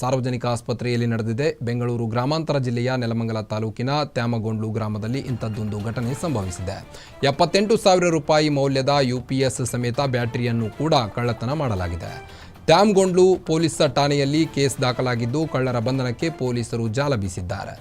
ಸಾರ್ವಜನಿಕ ಆಸ್ಪತ್ರೆಯಲ್ಲಿ ನಡೆದಿದೆ. ಬೆಂಗಳೂರು ಗ್ರಾಮಾಂತರ ಜಿಲ್ಲೆಯ ನೆಲಮಂಗಲ ತಾಲೂಕಿನ ತ್ಯಾಮಗೊಂಡ್ಲು ಗ್ರಾಮದಲ್ಲಿ ಇಂಥದ್ದೊಂದು ಘಟನೆ ಸಂಭವಿಸಿದೆ. ಎಪ್ಪತ್ತೆಂಟು ಸಾವಿರ ರೂಪಾಯಿ ಮೌಲ್ಯದ ಯುಪಿಎಸ್ ಸಮೇತ ಬ್ಯಾಟರಿಯನ್ನು ಕೂಡ ಕಳ್ಳತನ ಮಾಡಲಾಗಿದೆ. ತ್ಯಾಮಗೊಂಡ್ಲು ಪೊಲೀಸ್ ಠಾಣೆಯಲ್ಲಿ ಕೇಸ್ ದಾಖಲಾಗಿದ್ದು, ಕಳ್ಳರ ಬಂಧನಕ್ಕೆ ಪೊಲೀಸರು ಜಾಲ ಬೀಸಿದ್ದಾರೆ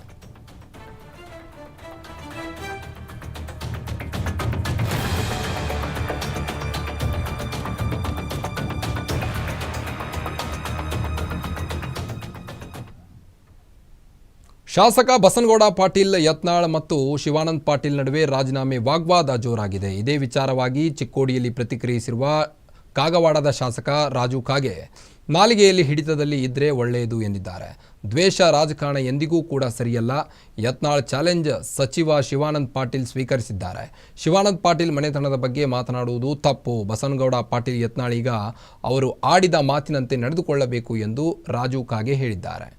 ಶಾಸಕ ಬಸನಗೌಡ ಪಾಟೀಲ್, ಯತ್ನಾಳ್ ಮತ್ತು ಶಿವಾನಂದ್ ಪಾಟೀಲ್ ನಡುವೆ ರಾಜೀನಾಮೆ ವಾಗ್ವಾದ ಜೋರಾಗಿದೆ. ಇದೇ ವಿಚಾರವಾಗಿ ಚಿಕ್ಕೋಡಿಯಲ್ಲಿ ಪ್ರತಿಕ್ರಿಯಿಸಿರುವ ಕಾಗವಾಡದ ಶಾಸಕ ರಾಜು ಕಾಗೆ, ನಾಲಿಗೆಯಲ್ಲಿ ಹಿಡಿತದಲ್ಲಿ ಇದ್ರೆ ಒಳ್ಳೆಯದು ಎಂದಿದ್ದಾರೆ. ದ್ವೇಷ ರಾಜಕಾರಣ ಎಂದಿಗೂ ಕೂಡ ಸರಿಯಲ್ಲ. ಯತ್ನಾಳ್ ಚಾಲೆಂಜ್ ಸಚಿವ ಶಿವಾನಂದ್ ಪಾಟೀಲ್ ಸ್ವೀಕರಿಸಿದ್ದಾರೆ. ಶಿವಾನಂದ್ ಪಾಟೀಲ್ ಮನೆತನದ ಬಗ್ಗೆ ಮಾತನಾಡುವುದು ತಪ್ಪು. ಬಸನಗೌಡ ಪಾಟೀಲ್, ಯತ್ನಾಳ್ ಈಗ ಅವರು ಆಡಿದ ಮಾತಿನಂತೆ ನಡೆದುಕೊಳ್ಳಬೇಕು ಎಂದು ರಾಜು ಕಾಗೆ ಹೇಳಿದ್ದಾರೆ.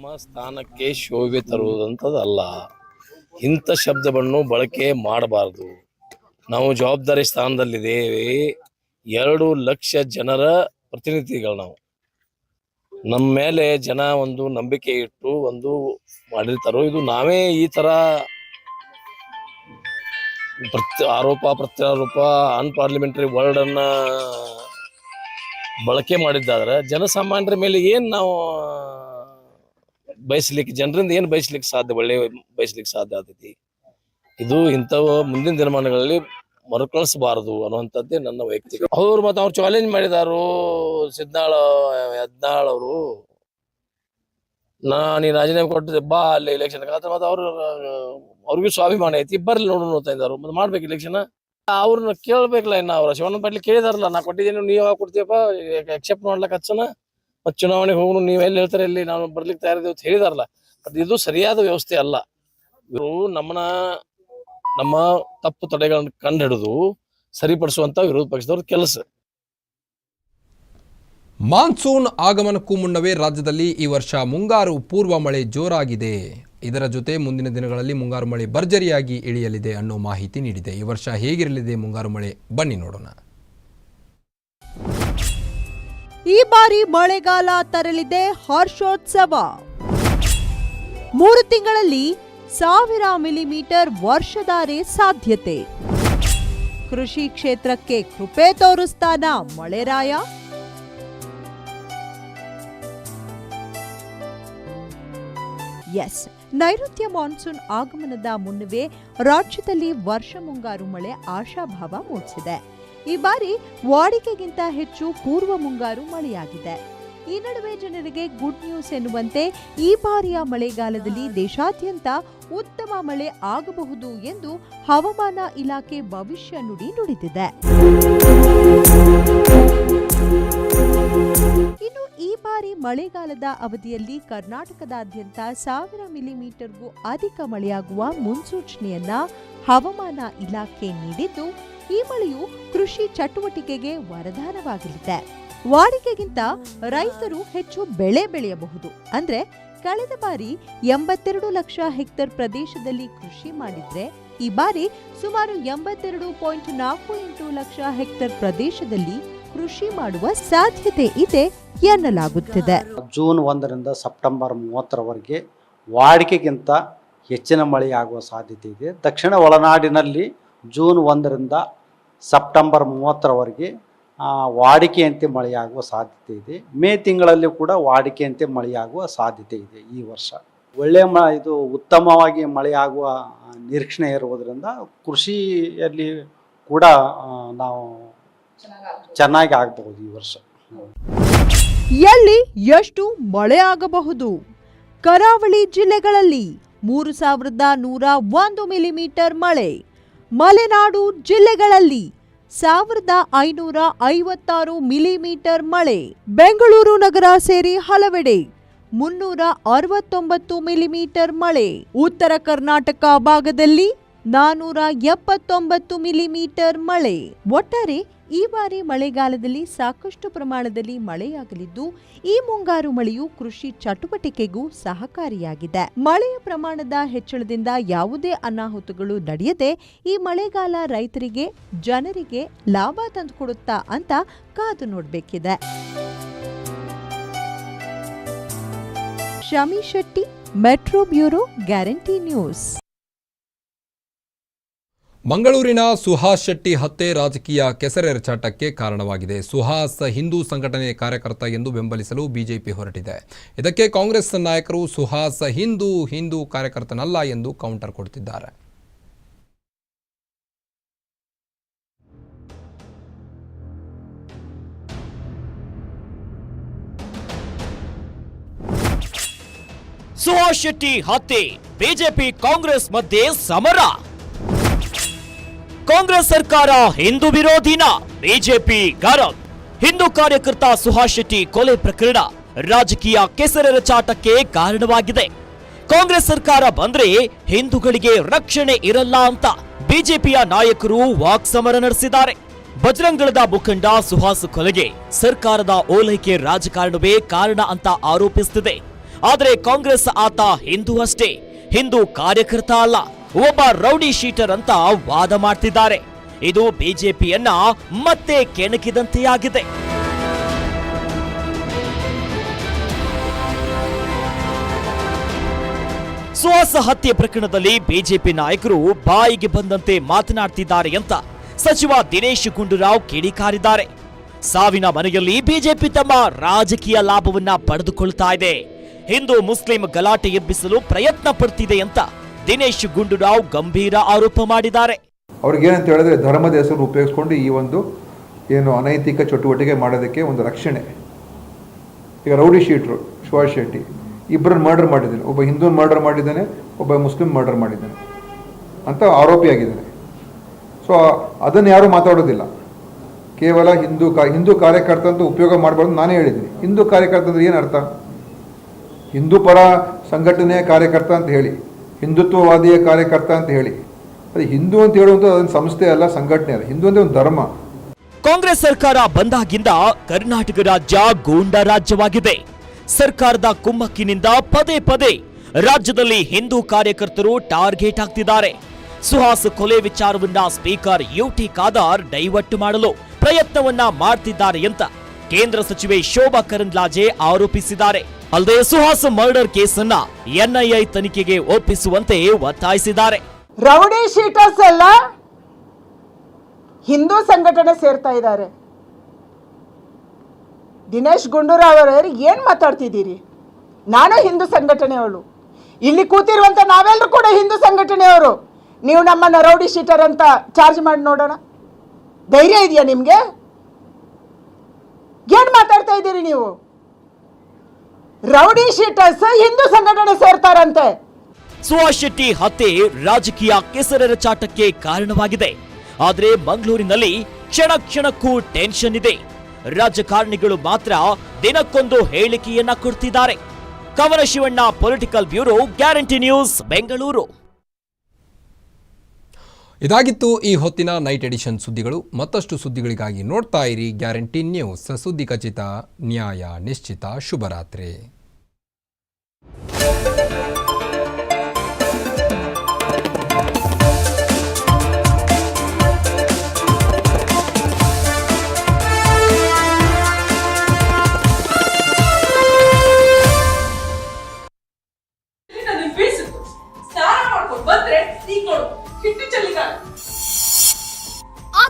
ನಮ್ಮ ಸ್ಥಾನಕ್ಕೆ ಶೋಭೆ ತರುವುದಂಥದ್ದಲ್ಲ ಇಂಥ ಶಬ್ದವನ್ನು ಬಳಕೆ ಮಾಡಬಾರದು. ನಾವು ಜವಾಬ್ದಾರಿ ಸ್ಥಾನದಲ್ಲಿದ್ದೇವೆ. ಎರಡು ಲಕ್ಷ ಜನರ ಪ್ರತಿನಿಧಿಗಳು ನಾವು. ನಮ್ಮ ಮೇಲೆ ಜನ ಒಂದು ನಂಬಿಕೆ ಇಟ್ಟು ಒಂದು ಮಾಡಿರ್ತಾರೋ ಇದು ನಾವೇ ಈ ತರ ಪ್ರತ್ಯ, ಆರೋಪ, ಪ್ರತ್ಯಾರೋಪ ಅನ್ಪಾರ್ಲಿಮೆಂಟರಿ ವರ್ಡ್ ಅನ್ನ ಬಳಕೆ ಮಾಡಿದ್ದಾದ್ರೆ, ಜನಸಾಮಾನ್ಯರ ಮೇಲೆ ಏನ್ ನಾವು ಬಯಸ್ಲಿಕ್ಕೆ, ಜನರಿಂದ ಏನು ಬಯಸ್ಲಿಕ್ಕೆ ಸಾಧ್ಯ, ಒಳ್ಳೆ ಬಯಸ್ಲಿಕ್ಕೆ ಸಾಧ್ಯ ಆಗ್ತೈತಿ ಇದು ಇಂಥವು ಮುಂದಿನ ದಿನಮಾನಗಳಲ್ಲಿ ಮರುಕಳಿಸಬಾರದು ಅನ್ನುವಂಥದ್ದೇ ನನ್ನ ವೈಯಕ್ತಿಕ ಅವ್ರು ಮತ್ತೆ ಅವ್ರು ಚಾಲೆಂಜ್ ಮಾಡಿದಾರು ಸಿದ್ದಾಳ ಯದ್ನಾಳ್ ಅವರು. ನಾ ನೀ ರಾಜೀನಾಮೆ ಕೊಟ್ಟಿದ್ದೆ, ಬಾ ಅಲ್ಲಿ ಎಲೆಕ್ಷನ್ ಮತ್ತೆ ಅವ್ರು, ಅವ್ರಿಗೂ ಸ್ವಾಭಿಮಾನ ಐತಿ, ಬರ್ಲಿ ನೋಡು ನೋಡ್ತಾ ಇದ್ದಾರೆ ಮತ್ತೆ ಮಾಡ್ಬೇಕು ಇಲೆಕ್ಷನ್ ಅವ್ರನ್ನ ಕೇಳ್ಬೇಕಲ್ಲ ಇನ್ನ, ಅವ್ರ ಶಿವನ ಪಟ್ಲಿ ಕೇಳಿದಾರಲ್ಲ, ನಾ ಕೊಟ್ಟಿದ್ದೀನಿ, ನೀವು ಯಾವಾಗ ಕೊಡ್ತೀಯಪ್ಪ ಎಕ್ಸೆಪ್ಟ್ ಮಾಡ್ಲಕ್ಕೆ ಹಚ್ಚನ? ಮತ್ತೆ ಚುನಾವಣೆಗೆ ಹೋಗೋಣ ನೀವು ಎಲ್ಲಿ ಹೇಳ್ತಾರೆ ಇಲ್ಲಿ ನಾವು ಬರ್ಲಿಕ್ಕೆ ತಯಾರಿದ್ದೇವೆ ಅಂತ ಹೇಳಿದಾರಲ್ಲ, ಬಟ್ ಇದು ಸರಿಯಾದ ವ್ಯವಸ್ಥೆ ಅಲ್ಲ. ಇವರು ನಮ್ಮನ್ನ, ನಮ್ಮ ತಪ್ಪು ತಡೆಗಳನ್ನು ಕಂಡುಹಿಡಿದು ಸರಿಪಡಿಸುವಂತ ವಿರೋಧ ಪಕ್ಷದವ್ರ ಕೆಲಸ. ಮಾನ್ಸೂನ್ ಆಗಮನಕ್ಕೂ ಮುನ್ನವೇ ರಾಜ್ಯದಲ್ಲಿ ಈ ವರ್ಷ ಮುಂಗಾರು ಪೂರ್ವ ಮಳೆ ಜೋರಾಗಿದೆ. ಇದರ ಜೊತೆ ಮುಂದಿನ ದಿನಗಳಲ್ಲಿ ಮುಂಗಾರು ಮಳೆ ಭರ್ಜರಿಯಾಗಿ ಇಳಿಯಲಿದೆ ಅನ್ನೋ ಮಾಹಿತಿ ನೀಡಿದೆ. ಈ ವರ್ಷ ಹೇಗಿರಲಿದೆ ಮುಂಗಾರು ಮಳೆ? ಬನ್ನಿ ನೋಡೋಣ. ಈ ಬಾರಿ ಮಳೆಗಾಲ ತರಲಿದೆ ಹರ್ಷೋತ್ಸವ. ಮೂರು ತಿಂಗಳಲ್ಲಿ ಸಾವಿರ ಮಿಲಿಮೀಟರ್ ವರ್ಷಧಾರೆ ಸಾಧ್ಯತೆ. ಕೃಷಿ ಕ್ಷೇತ್ರಕ್ಕೆ ಕೃಪೆ ತೋರಿಸ್ತಾನ ಮಳೆರಾಯ. ಎಸ್, ನೈಋತ್ಯ ಮಾನ್ಸೂನ್ ಆಗಮನದ ಮುನ್ನವೇ ರಾಜ್ಯದಲ್ಲಿ ವರ್ಷ ಮುಂಗಾರು ಮಳೆ ಆಶಾಭಾವ ಮೂಡಿಸಿದೆ. ಈ ಬಾರಿ ವಾಡಿಕೆಗಿಂತ ಹೆಚ್ಚು ಪೂರ್ವ ಮುಂಗಾರು ಮಳೆಯಾಗಿದೆ. ಈ ನಡುವೆ ಜನರಿಗೆ ಗುಡ್ ನ್ಯೂಸ್ ಎನ್ನುವಂತೆ ಈ ಬಾರಿಯ ಮಳೆಗಾಲದಲ್ಲಿ ದೇಶಾದ್ಯಂತ ಉತ್ತಮ ಮಳೆ ಆಗಬಹುದು ಎಂದು ಹವಾಮಾನ ಇಲಾಖೆ ಭವಿಷ್ಯ ನುಡಿ ನುಡಿದಿದೆ. ಇನ್ನು ಈ ಬಾರಿ ಮಳೆಗಾಲದ ಅವಧಿಯಲ್ಲಿ ಕರ್ನಾಟಕದಾದ್ಯಂತ ಸಾವಿರ ಮಿಲಿಮೀಟರ್ಗೂ ಅಧಿಕ ಮಳೆಯಾಗುವ ಮುನ್ಸೂಚನೆಯನ್ನ ಹವಾಮಾನ ಇಲಾಖೆ ನೀಡಿದ್ದು ಈ ಮಳೆಯು ಕೃಷಿ ಚಟುವಟಿಕೆಗೆ ವರದಾನವಾಗಲಿದೆ. ವಾಡಿಕೆಗಿಂತ ರೈತರು ಹೆಚ್ಚು ಬೆಳೆ ಬೆಳೆಯಬಹುದು. ಅಂದ್ರೆ ಕಳೆದ ಬಾರಿ ಎಂಬತ್ತೆರಡು ಲಕ್ಷ ಹೆಕ್ಟೇರ್ ಪ್ರದೇಶದಲ್ಲಿ ಕೃಷಿ ಮಾಡಿದ್ರೆ ಈ ಬಾರಿ ಸುಮಾರು ಎಂಬತ್ತೆರಡು ಪಾಯಿಂಟ್ ನಾಲ್ಕು ಎಂಟು ಲಕ್ಷ ಹೆಕ್ಟೇರ್ ಪ್ರದೇಶದಲ್ಲಿ ಕೃಷಿ ಮಾಡುವ ಸಾಧ್ಯತೆ ಇದೆ ಎನ್ನಲಾಗುತ್ತಿದೆ. ಜೂನ್ ಒಂದರಿಂದ ಸೆಪ್ಟೆಂಬರ್ ಮೂವತ್ತರವರೆಗೆ ವಾಡಿಕೆಗಿಂತ ಹೆಚ್ಚಿನ ಮಳೆಯಾಗುವ ಸಾಧ್ಯತೆ ಇದೆ. ದಕ್ಷಿಣ ಒಳನಾಡಿನಲ್ಲಿ ಜೂನ್ ಒಂದರಿಂದ ಸೆಪ್ಟೆಂಬರ್ ಮೂವತ್ತರವರೆಗೆ ವಾಡಿಕೆಯಂತೆ ಮಳೆಯಾಗುವ ಸಾಧ್ಯತೆ ಇದೆ. ಮೇ ತಿಂಗಳಲ್ಲಿ ಕೂಡ ವಾಡಿಕೆಯಂತೆ ಮಳೆಯಾಗುವ ಸಾಧ್ಯತೆ ಇದೆ ಈ ವರ್ಷ. ಒಳ್ಳೆಯ ಮ, ಇದು ಉತ್ತಮವಾಗಿ ಮಳೆಯಾಗುವ ನಿರೀಕ್ಷಣೆ ಇರುವುದರಿಂದ ಕೃಷಿಯಲ್ಲಿ ಕೂಡ ನಾವು ಚೆನ್ನಾಗಿ ಆಗಬಹುದು ಈ ವರ್ಷ. ಎಲ್ಲಿ ಎಷ್ಟು ಮಳೆ ಆಗಬಹುದು? ಕರಾವಳಿ ಜಿಲ್ಲೆಗಳಲ್ಲಿ ಮೂರು ಸಾವಿರದ ನೂರ ಒಂದು ಮಿಲಿಮೀಟರ್ ಮಳೆ. ಮಲೆನಾಡು ಜಿಲ್ಲೆಗಳಲ್ಲಿ ಸಾವಿರದ ಐನೂರ ಐವತ್ತಾರು ಮಿಲಿಮೀಟರ್ ಮಳೆ. ಬೆಂಗಳೂರು ನಗರ ಸೇರಿ ಹಲವೆಡೆ ಮುನ್ನೂರ ಅರವತ್ತೊಂಬತ್ತು ಮಿಲಿಮೀಟರ್ ಮಳೆ. ಉತ್ತರ ಕರ್ನಾಟಕ ಭಾಗದಲ್ಲಿ ನಾನೂರ ಎಪ್ಪತ್ತೊಂಬತ್ತು ಮಿಲಿಮೀಟರ್ ಮಳೆ. ಒಟ್ಟಾರೆ ಈ ಬಾರಿ ಮಳೆಗಾಲದಲ್ಲಿ ಸಾಕಷ್ಟು ಪ್ರಮಾಣದಲ್ಲಿ ಮಳೆಯಾಗಲಿದ್ದು, ಈ ಮುಂಗಾರು ಮಳೆಯು ಕೃಷಿ ಚಟುವಟಿಕೆಗೂ ಸಹಕಾರಿಯಾಗಿದೆ. ಮಳೆಯ ಪ್ರಮಾಣದ ಹೆಚ್ಚಳದಿಂದ ಯಾವುದೇ ಅನಾಹುತಗಳು ನಡೆಯದೆ, ಈ ಮಳೆಗಾಲ ರೈತರಿಗೆ, ಜನರಿಗೆ ಲಾಭ ತಂದುಕೊಡುತ್ತಾ ಅಂತ ಕಾದು ನೋಡಬೇಕಿದೆ. Shami Shetty, metro bureau Guarantee News. ಮಂಗಳೂರಿನ ಸುಹಾಸ್ ಶೆಟ್ಟಿ ಹತ್ಯೆ ರಾಜಕೀಯ ಕೆಸರೆರಚಾಟಕ್ಕೆ ಕಾರಣವಾಗಿದೆ. ಸುಹಾಸ್ ಹಿಂದೂ ಸಂಘಟನೆ ಕಾರ್ಯಕರ್ತ ಎಂದು ಬೆಂಬಲಿಸಲು ಬಿಜೆಪಿ ಹೊರಟಿದೆ. ಇದಕ್ಕೆ ಕಾಂಗ್ರೆಸ್ ನಾಯಕರು ಸುಹಾಸ್ ಹಿಂದೂ ಹಿಂದೂ ಕಾರ್ಯಕರ್ತನಲ್ಲ ಎಂದು ಕೌಂಟರ್ ಕೊಡುತ್ತಿದ್ದಾರೆ ಸುಹಾಸ್ ಶೆಟ್ಟಿ ಹತ್ಯೆ. ಬಿಜೆಪಿ ಕಾಂಗ್ರೆಸ್ ಮಧ್ಯೆ ಸಮರ. ಕಾಂಗ್ರೆಸ್ ಸರ್ಕಾರ ಹಿಂದೂ ವಿರೋಧಿನ, ಬಿಜೆಪಿ ಗರಂ. ಹಿಂದೂ ಕಾರ್ಯಕರ್ತ ಸುಹಾಸ್ ಶೆಟ್ಟಿ ಕೊಲೆ ಪ್ರಕರಣ ರಾಜಕೀಯ ಕೆಸರೆರಚಾಟಕ್ಕೆ ಕಾರಣವಾಗಿದೆ. ಕಾಂಗ್ರೆಸ್ ಸರ್ಕಾರ ಬಂದ್ರೆ ಹಿಂದೂಗಳಿಗೆ ರಕ್ಷಣೆ ಇರಲ್ಲ ಅಂತ ಬಿಜೆಪಿಯ ನಾಯಕರು ವಾಕ್ಸಮರ ನಡೆಸಿದ್ದಾರೆ. ಬಜರಂಗಳದ ಮುಖಂಡ ಸುಹಾಸ್ ಕೊಲೆಗೆ ಸರ್ಕಾರದ ಓಲೈಕೆ ರಾಜಕಾರಣವೇ ಕಾರಣ ಅಂತ ಆರೋಪಿಸುತ್ತಿದೆ ಆದರೆ ಕಾಂಗ್ರೆಸ್ ಆತ ಹಿಂದೂ ಅಷ್ಟೇ, ಹಿಂದೂ ಕಾರ್ಯಕರ್ತ ಅಲ್ಲ. ಒಬ್ಬ ರೌಡಿ ಶೀಟರ್ ಅಂತ ವಾದ ಮಾಡ್ತಿದ್ದಾರೆ. ಇದು ಬಿಜೆಪಿಯನ್ನ ಮತ್ತೆ ಕೆಣಕಿದಂತೆಯಾಗಿದೆ. ಸುಹಾಸ ಹತ್ಯೆ ಪ್ರಕರಣದಲ್ಲಿ ಬಿಜೆಪಿ ನಾಯಕರು ಬಾಯಿಗೆ ಬಂದಂತೆ ಮಾತನಾಡ್ತಿದ್ದಾರೆ ಅಂತ ಸಚಿವ ದಿನೇಶ್ ಗುಂಡೂರಾವ್ ಕಿಡಿಕಾರಿದ್ದಾರೆ. ಸಾವಿನ ಮನೆಯಲ್ಲಿ ಬಿಜೆಪಿ ತಮ್ಮ ರಾಜಕೀಯ ಲಾಭವನ್ನ ಪಡೆದುಕೊಳ್ತಾ ಇದೆ. ಹಿಂದೂ ಮುಸ್ಲಿಂ ಗಲಾಟೆ ಎಬ್ಬಿಸಲು ಪ್ರಯತ್ನ ಪಡ್ತಿದೆ ಅಂತ ದಿನೇಶ್ ಗುಂಡೂರಾವ್ ಗಂಭೀರ ಆರೋಪ ಮಾಡಿದ್ದಾರೆ. ಅವ್ರಿಗೆ ಏನಂತ ಹೇಳಿದ್ರೆ ಧರ್ಮದ ಹೆಸರು ಉಪಯೋಗಿಸ್ಕೊಂಡು ಈ ಒಂದು ಏನು ಅನೈತಿಕ ಚಟುವಟಿಕೆ ಮಾಡೋದಕ್ಕೆ ಒಂದು ರಕ್ಷಣೆ. ಈಗ ರೌಡಿ ಶೀಟ್ರು, ಸುಭಾಷ್ ಶೆಟ್ಟಿ ಇಬ್ಬರನ್ನು ಮರ್ಡರ್ ಮಾಡಿದ್ದಾನೆ. ಒಬ್ಬ ಹಿಂದೂನ್ ಮರ್ಡರ್ ಮಾಡಿದ್ದಾನೆ, ಒಬ್ಬ ಮುಸ್ಲಿಂ ಮರ್ಡರ್ ಮಾಡಿದ್ದಾನೆ. ಅಂತ ಆರೋಪಿಯಾಗಿದ್ದಾನೆ ಸೊ ಅದನ್ನು ಯಾರೂ ಮಾತಾಡೋದಿಲ್ಲ. ಕೇವಲ ಹಿಂದೂ ಕಾ, ಹಿಂದೂ ಕಾರ್ಯಕರ್ತ ಅಂತ ಉಪಯೋಗ ಮಾಡಬಾರ್ದು ನಾನೇ ಹೇಳಿದ್ದೀನಿ. ಹಿಂದೂ ಕಾರ್ಯಕರ್ತ ಅಂದ್ರೆ ಏನು ಹಿಂದೂ ಪರ ಸಂಘಟನೆಯ ಕಾರ್ಯಕರ್ತ ಅಂತ ಹೇಳಿ. ಹಿಂದುತ್ವವಾದಿಯ ಕಾರ್ಯಕರ್ತ ಅಂತ ಹೇಳಿ. ಅದು ಹಿಂದೂ ಅಂತ ಹೇಳುವಂತ ಅದೊಂದು ಸಂಸ್ಥೆ ಅಲ್ಲ, ಸಂಘಟನೆ ಅಲ್ಲ ಹಿಂದೂ ಅಂದ್ರೆ ಒಂದು ಧರ್ಮ. ಕಾಂಗ್ರೆಸ್ ಸರ್ಕಾರ ಬಂದಾಗಿಂದ ಕರ್ನಾಟಕ ರಾಜ್ಯ ಗೂಂಡ ರಾಜ್ಯವಾಗಿದೆ. ಸರ್ಕಾರದ ಕುಮ್ಮಕ್ಕಿನಿಂದ ಪದೇ ಪದೇ ರಾಜ್ಯದಲ್ಲಿ ಹಿಂದೂ ಕಾರ್ಯಕರ್ತರು ಟಾರ್ಗೆಟ್ ಆಗ್ತಿದ್ದಾರೆ. ಸುಹಾಸ್ ಕೊಲೆ ವಿಚಾರವನ್ನ ಸ್ಪೀಕರ್ ಯುಟಿ ಖಾದರ್ ಡೈವರ್ಟ್ ಮಾಡಲು ಪ್ರಯತ್ನವನ್ನ ಮಾಡ್ತಿದ್ದಾರೆ ಅಂತ ಕೇಂದ್ರ ಸಚಿವೆ ಶೋಭಾ ಕರಂದ್ಲಾಜೆ ಆರೋಪಿಸಿದ್ದಾರೆ. ಅಲ್ಲದೆ ಸುಹಾಸ್ ಮರ್ಡರ್ ಕೇಸನ್ನ ಎನ್ಐಎ ತನಿಖೆಗೆ ಒಪ್ಪಿಸುವಂತೆ ಒತ್ತಾಯಿಸಿದ್ದಾರೆ. ರೌಡಿ ಶೀಟರ್ಸ್ ಎಲ್ಲ ಹಿಂದೂ ಸಂಘಟನೆ ಸೇರ್ತಾ ಇದ್ದಾರೆ. ದಿನೇಶ್ ಗುಂಡೂರಾವ್ ಅವರು ಏನು ಮಾತಾಡ್ತಿದ್ದೀರಿ? ನಾನು ಹಿಂದೂ ಸಂಘಟನೆಯವಳು. ಇಲ್ಲಿ ಕೂತಿರುವಂತ ನಾವೆಲ್ಲರೂ ಕೂಡ ಹಿಂದೂ ಸಂಘಟನೆಯವರು. ನೀವು ನಮ್ಮನ್ನ ರೌಡಿ ಶೀಟರ್ ಅಂತ ಚಾರ್ಜ್ ಮಾಡಿ ನೋಡೋಣ. ಧೈರ್ಯ ಇದೆಯಾ ನಿಮಗೆ? ಏನು ಮಾತಾಡ್ತಾ ಇದ್ದೀರಿ ನೀವು? ರೌಡಿ ಶೀಟರ್ಸ್ ಹಿಂದೂ ಸಂಘಟನೆ ಸೇರ್ತಾರಂತೆ. ಸುಹಾಸ್ ಶೆಟ್ಟಿ ಹತ್ಯೆ ರಾಜಕೀಯ ಕೆಸರೆರಚಾಟಕ್ಕೆ ಕಾರಣವಾಗಿದೆ. ಆದರೆ ಮಂಗಳೂರಿನಲ್ಲಿ ಕ್ಷಣ ಕ್ಷಣಕ್ಕೂ ಟೆನ್ಷನ್ ಇದೆ. ರಾಜಕಾರಣಿಗಳು ಮಾತ್ರ ದಿನಕ್ಕೊಂದು ಹೇಳಿಕೆಯನ್ನ ಕೊಡ್ತಿದ್ದಾರೆ. Kavana Shivanna political bureau, Guarantee News, Bengaluru. ಇದಾಗಿತ್ತು ಈ ಹೊತ್ತಿನ ನೈಟ್ ಎಡಿಷನ್ ಸುದ್ದಿಗಳು. ಮತ್ತಷ್ಟು ಸುದ್ದಿಗಳಿಗಾಗಿ ನೋಡ್ತಾ ಇರಿ. ಗ್ಯಾರಂಟಿ ನ್ಯೂಸ್ ಸುದ್ದಿ ಖಚಿತ. ನ್ಯಾಯ ನಿಶ್ಚಿತ. ಶುಭರಾತ್ರಿ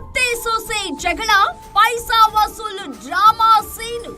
ಅತ್ತೆ ಸೊಸೆ ಜಗಳ ಪೈಸಾ ವಸೂಲು ಡ್ರಾಮಾ ಸೀನು.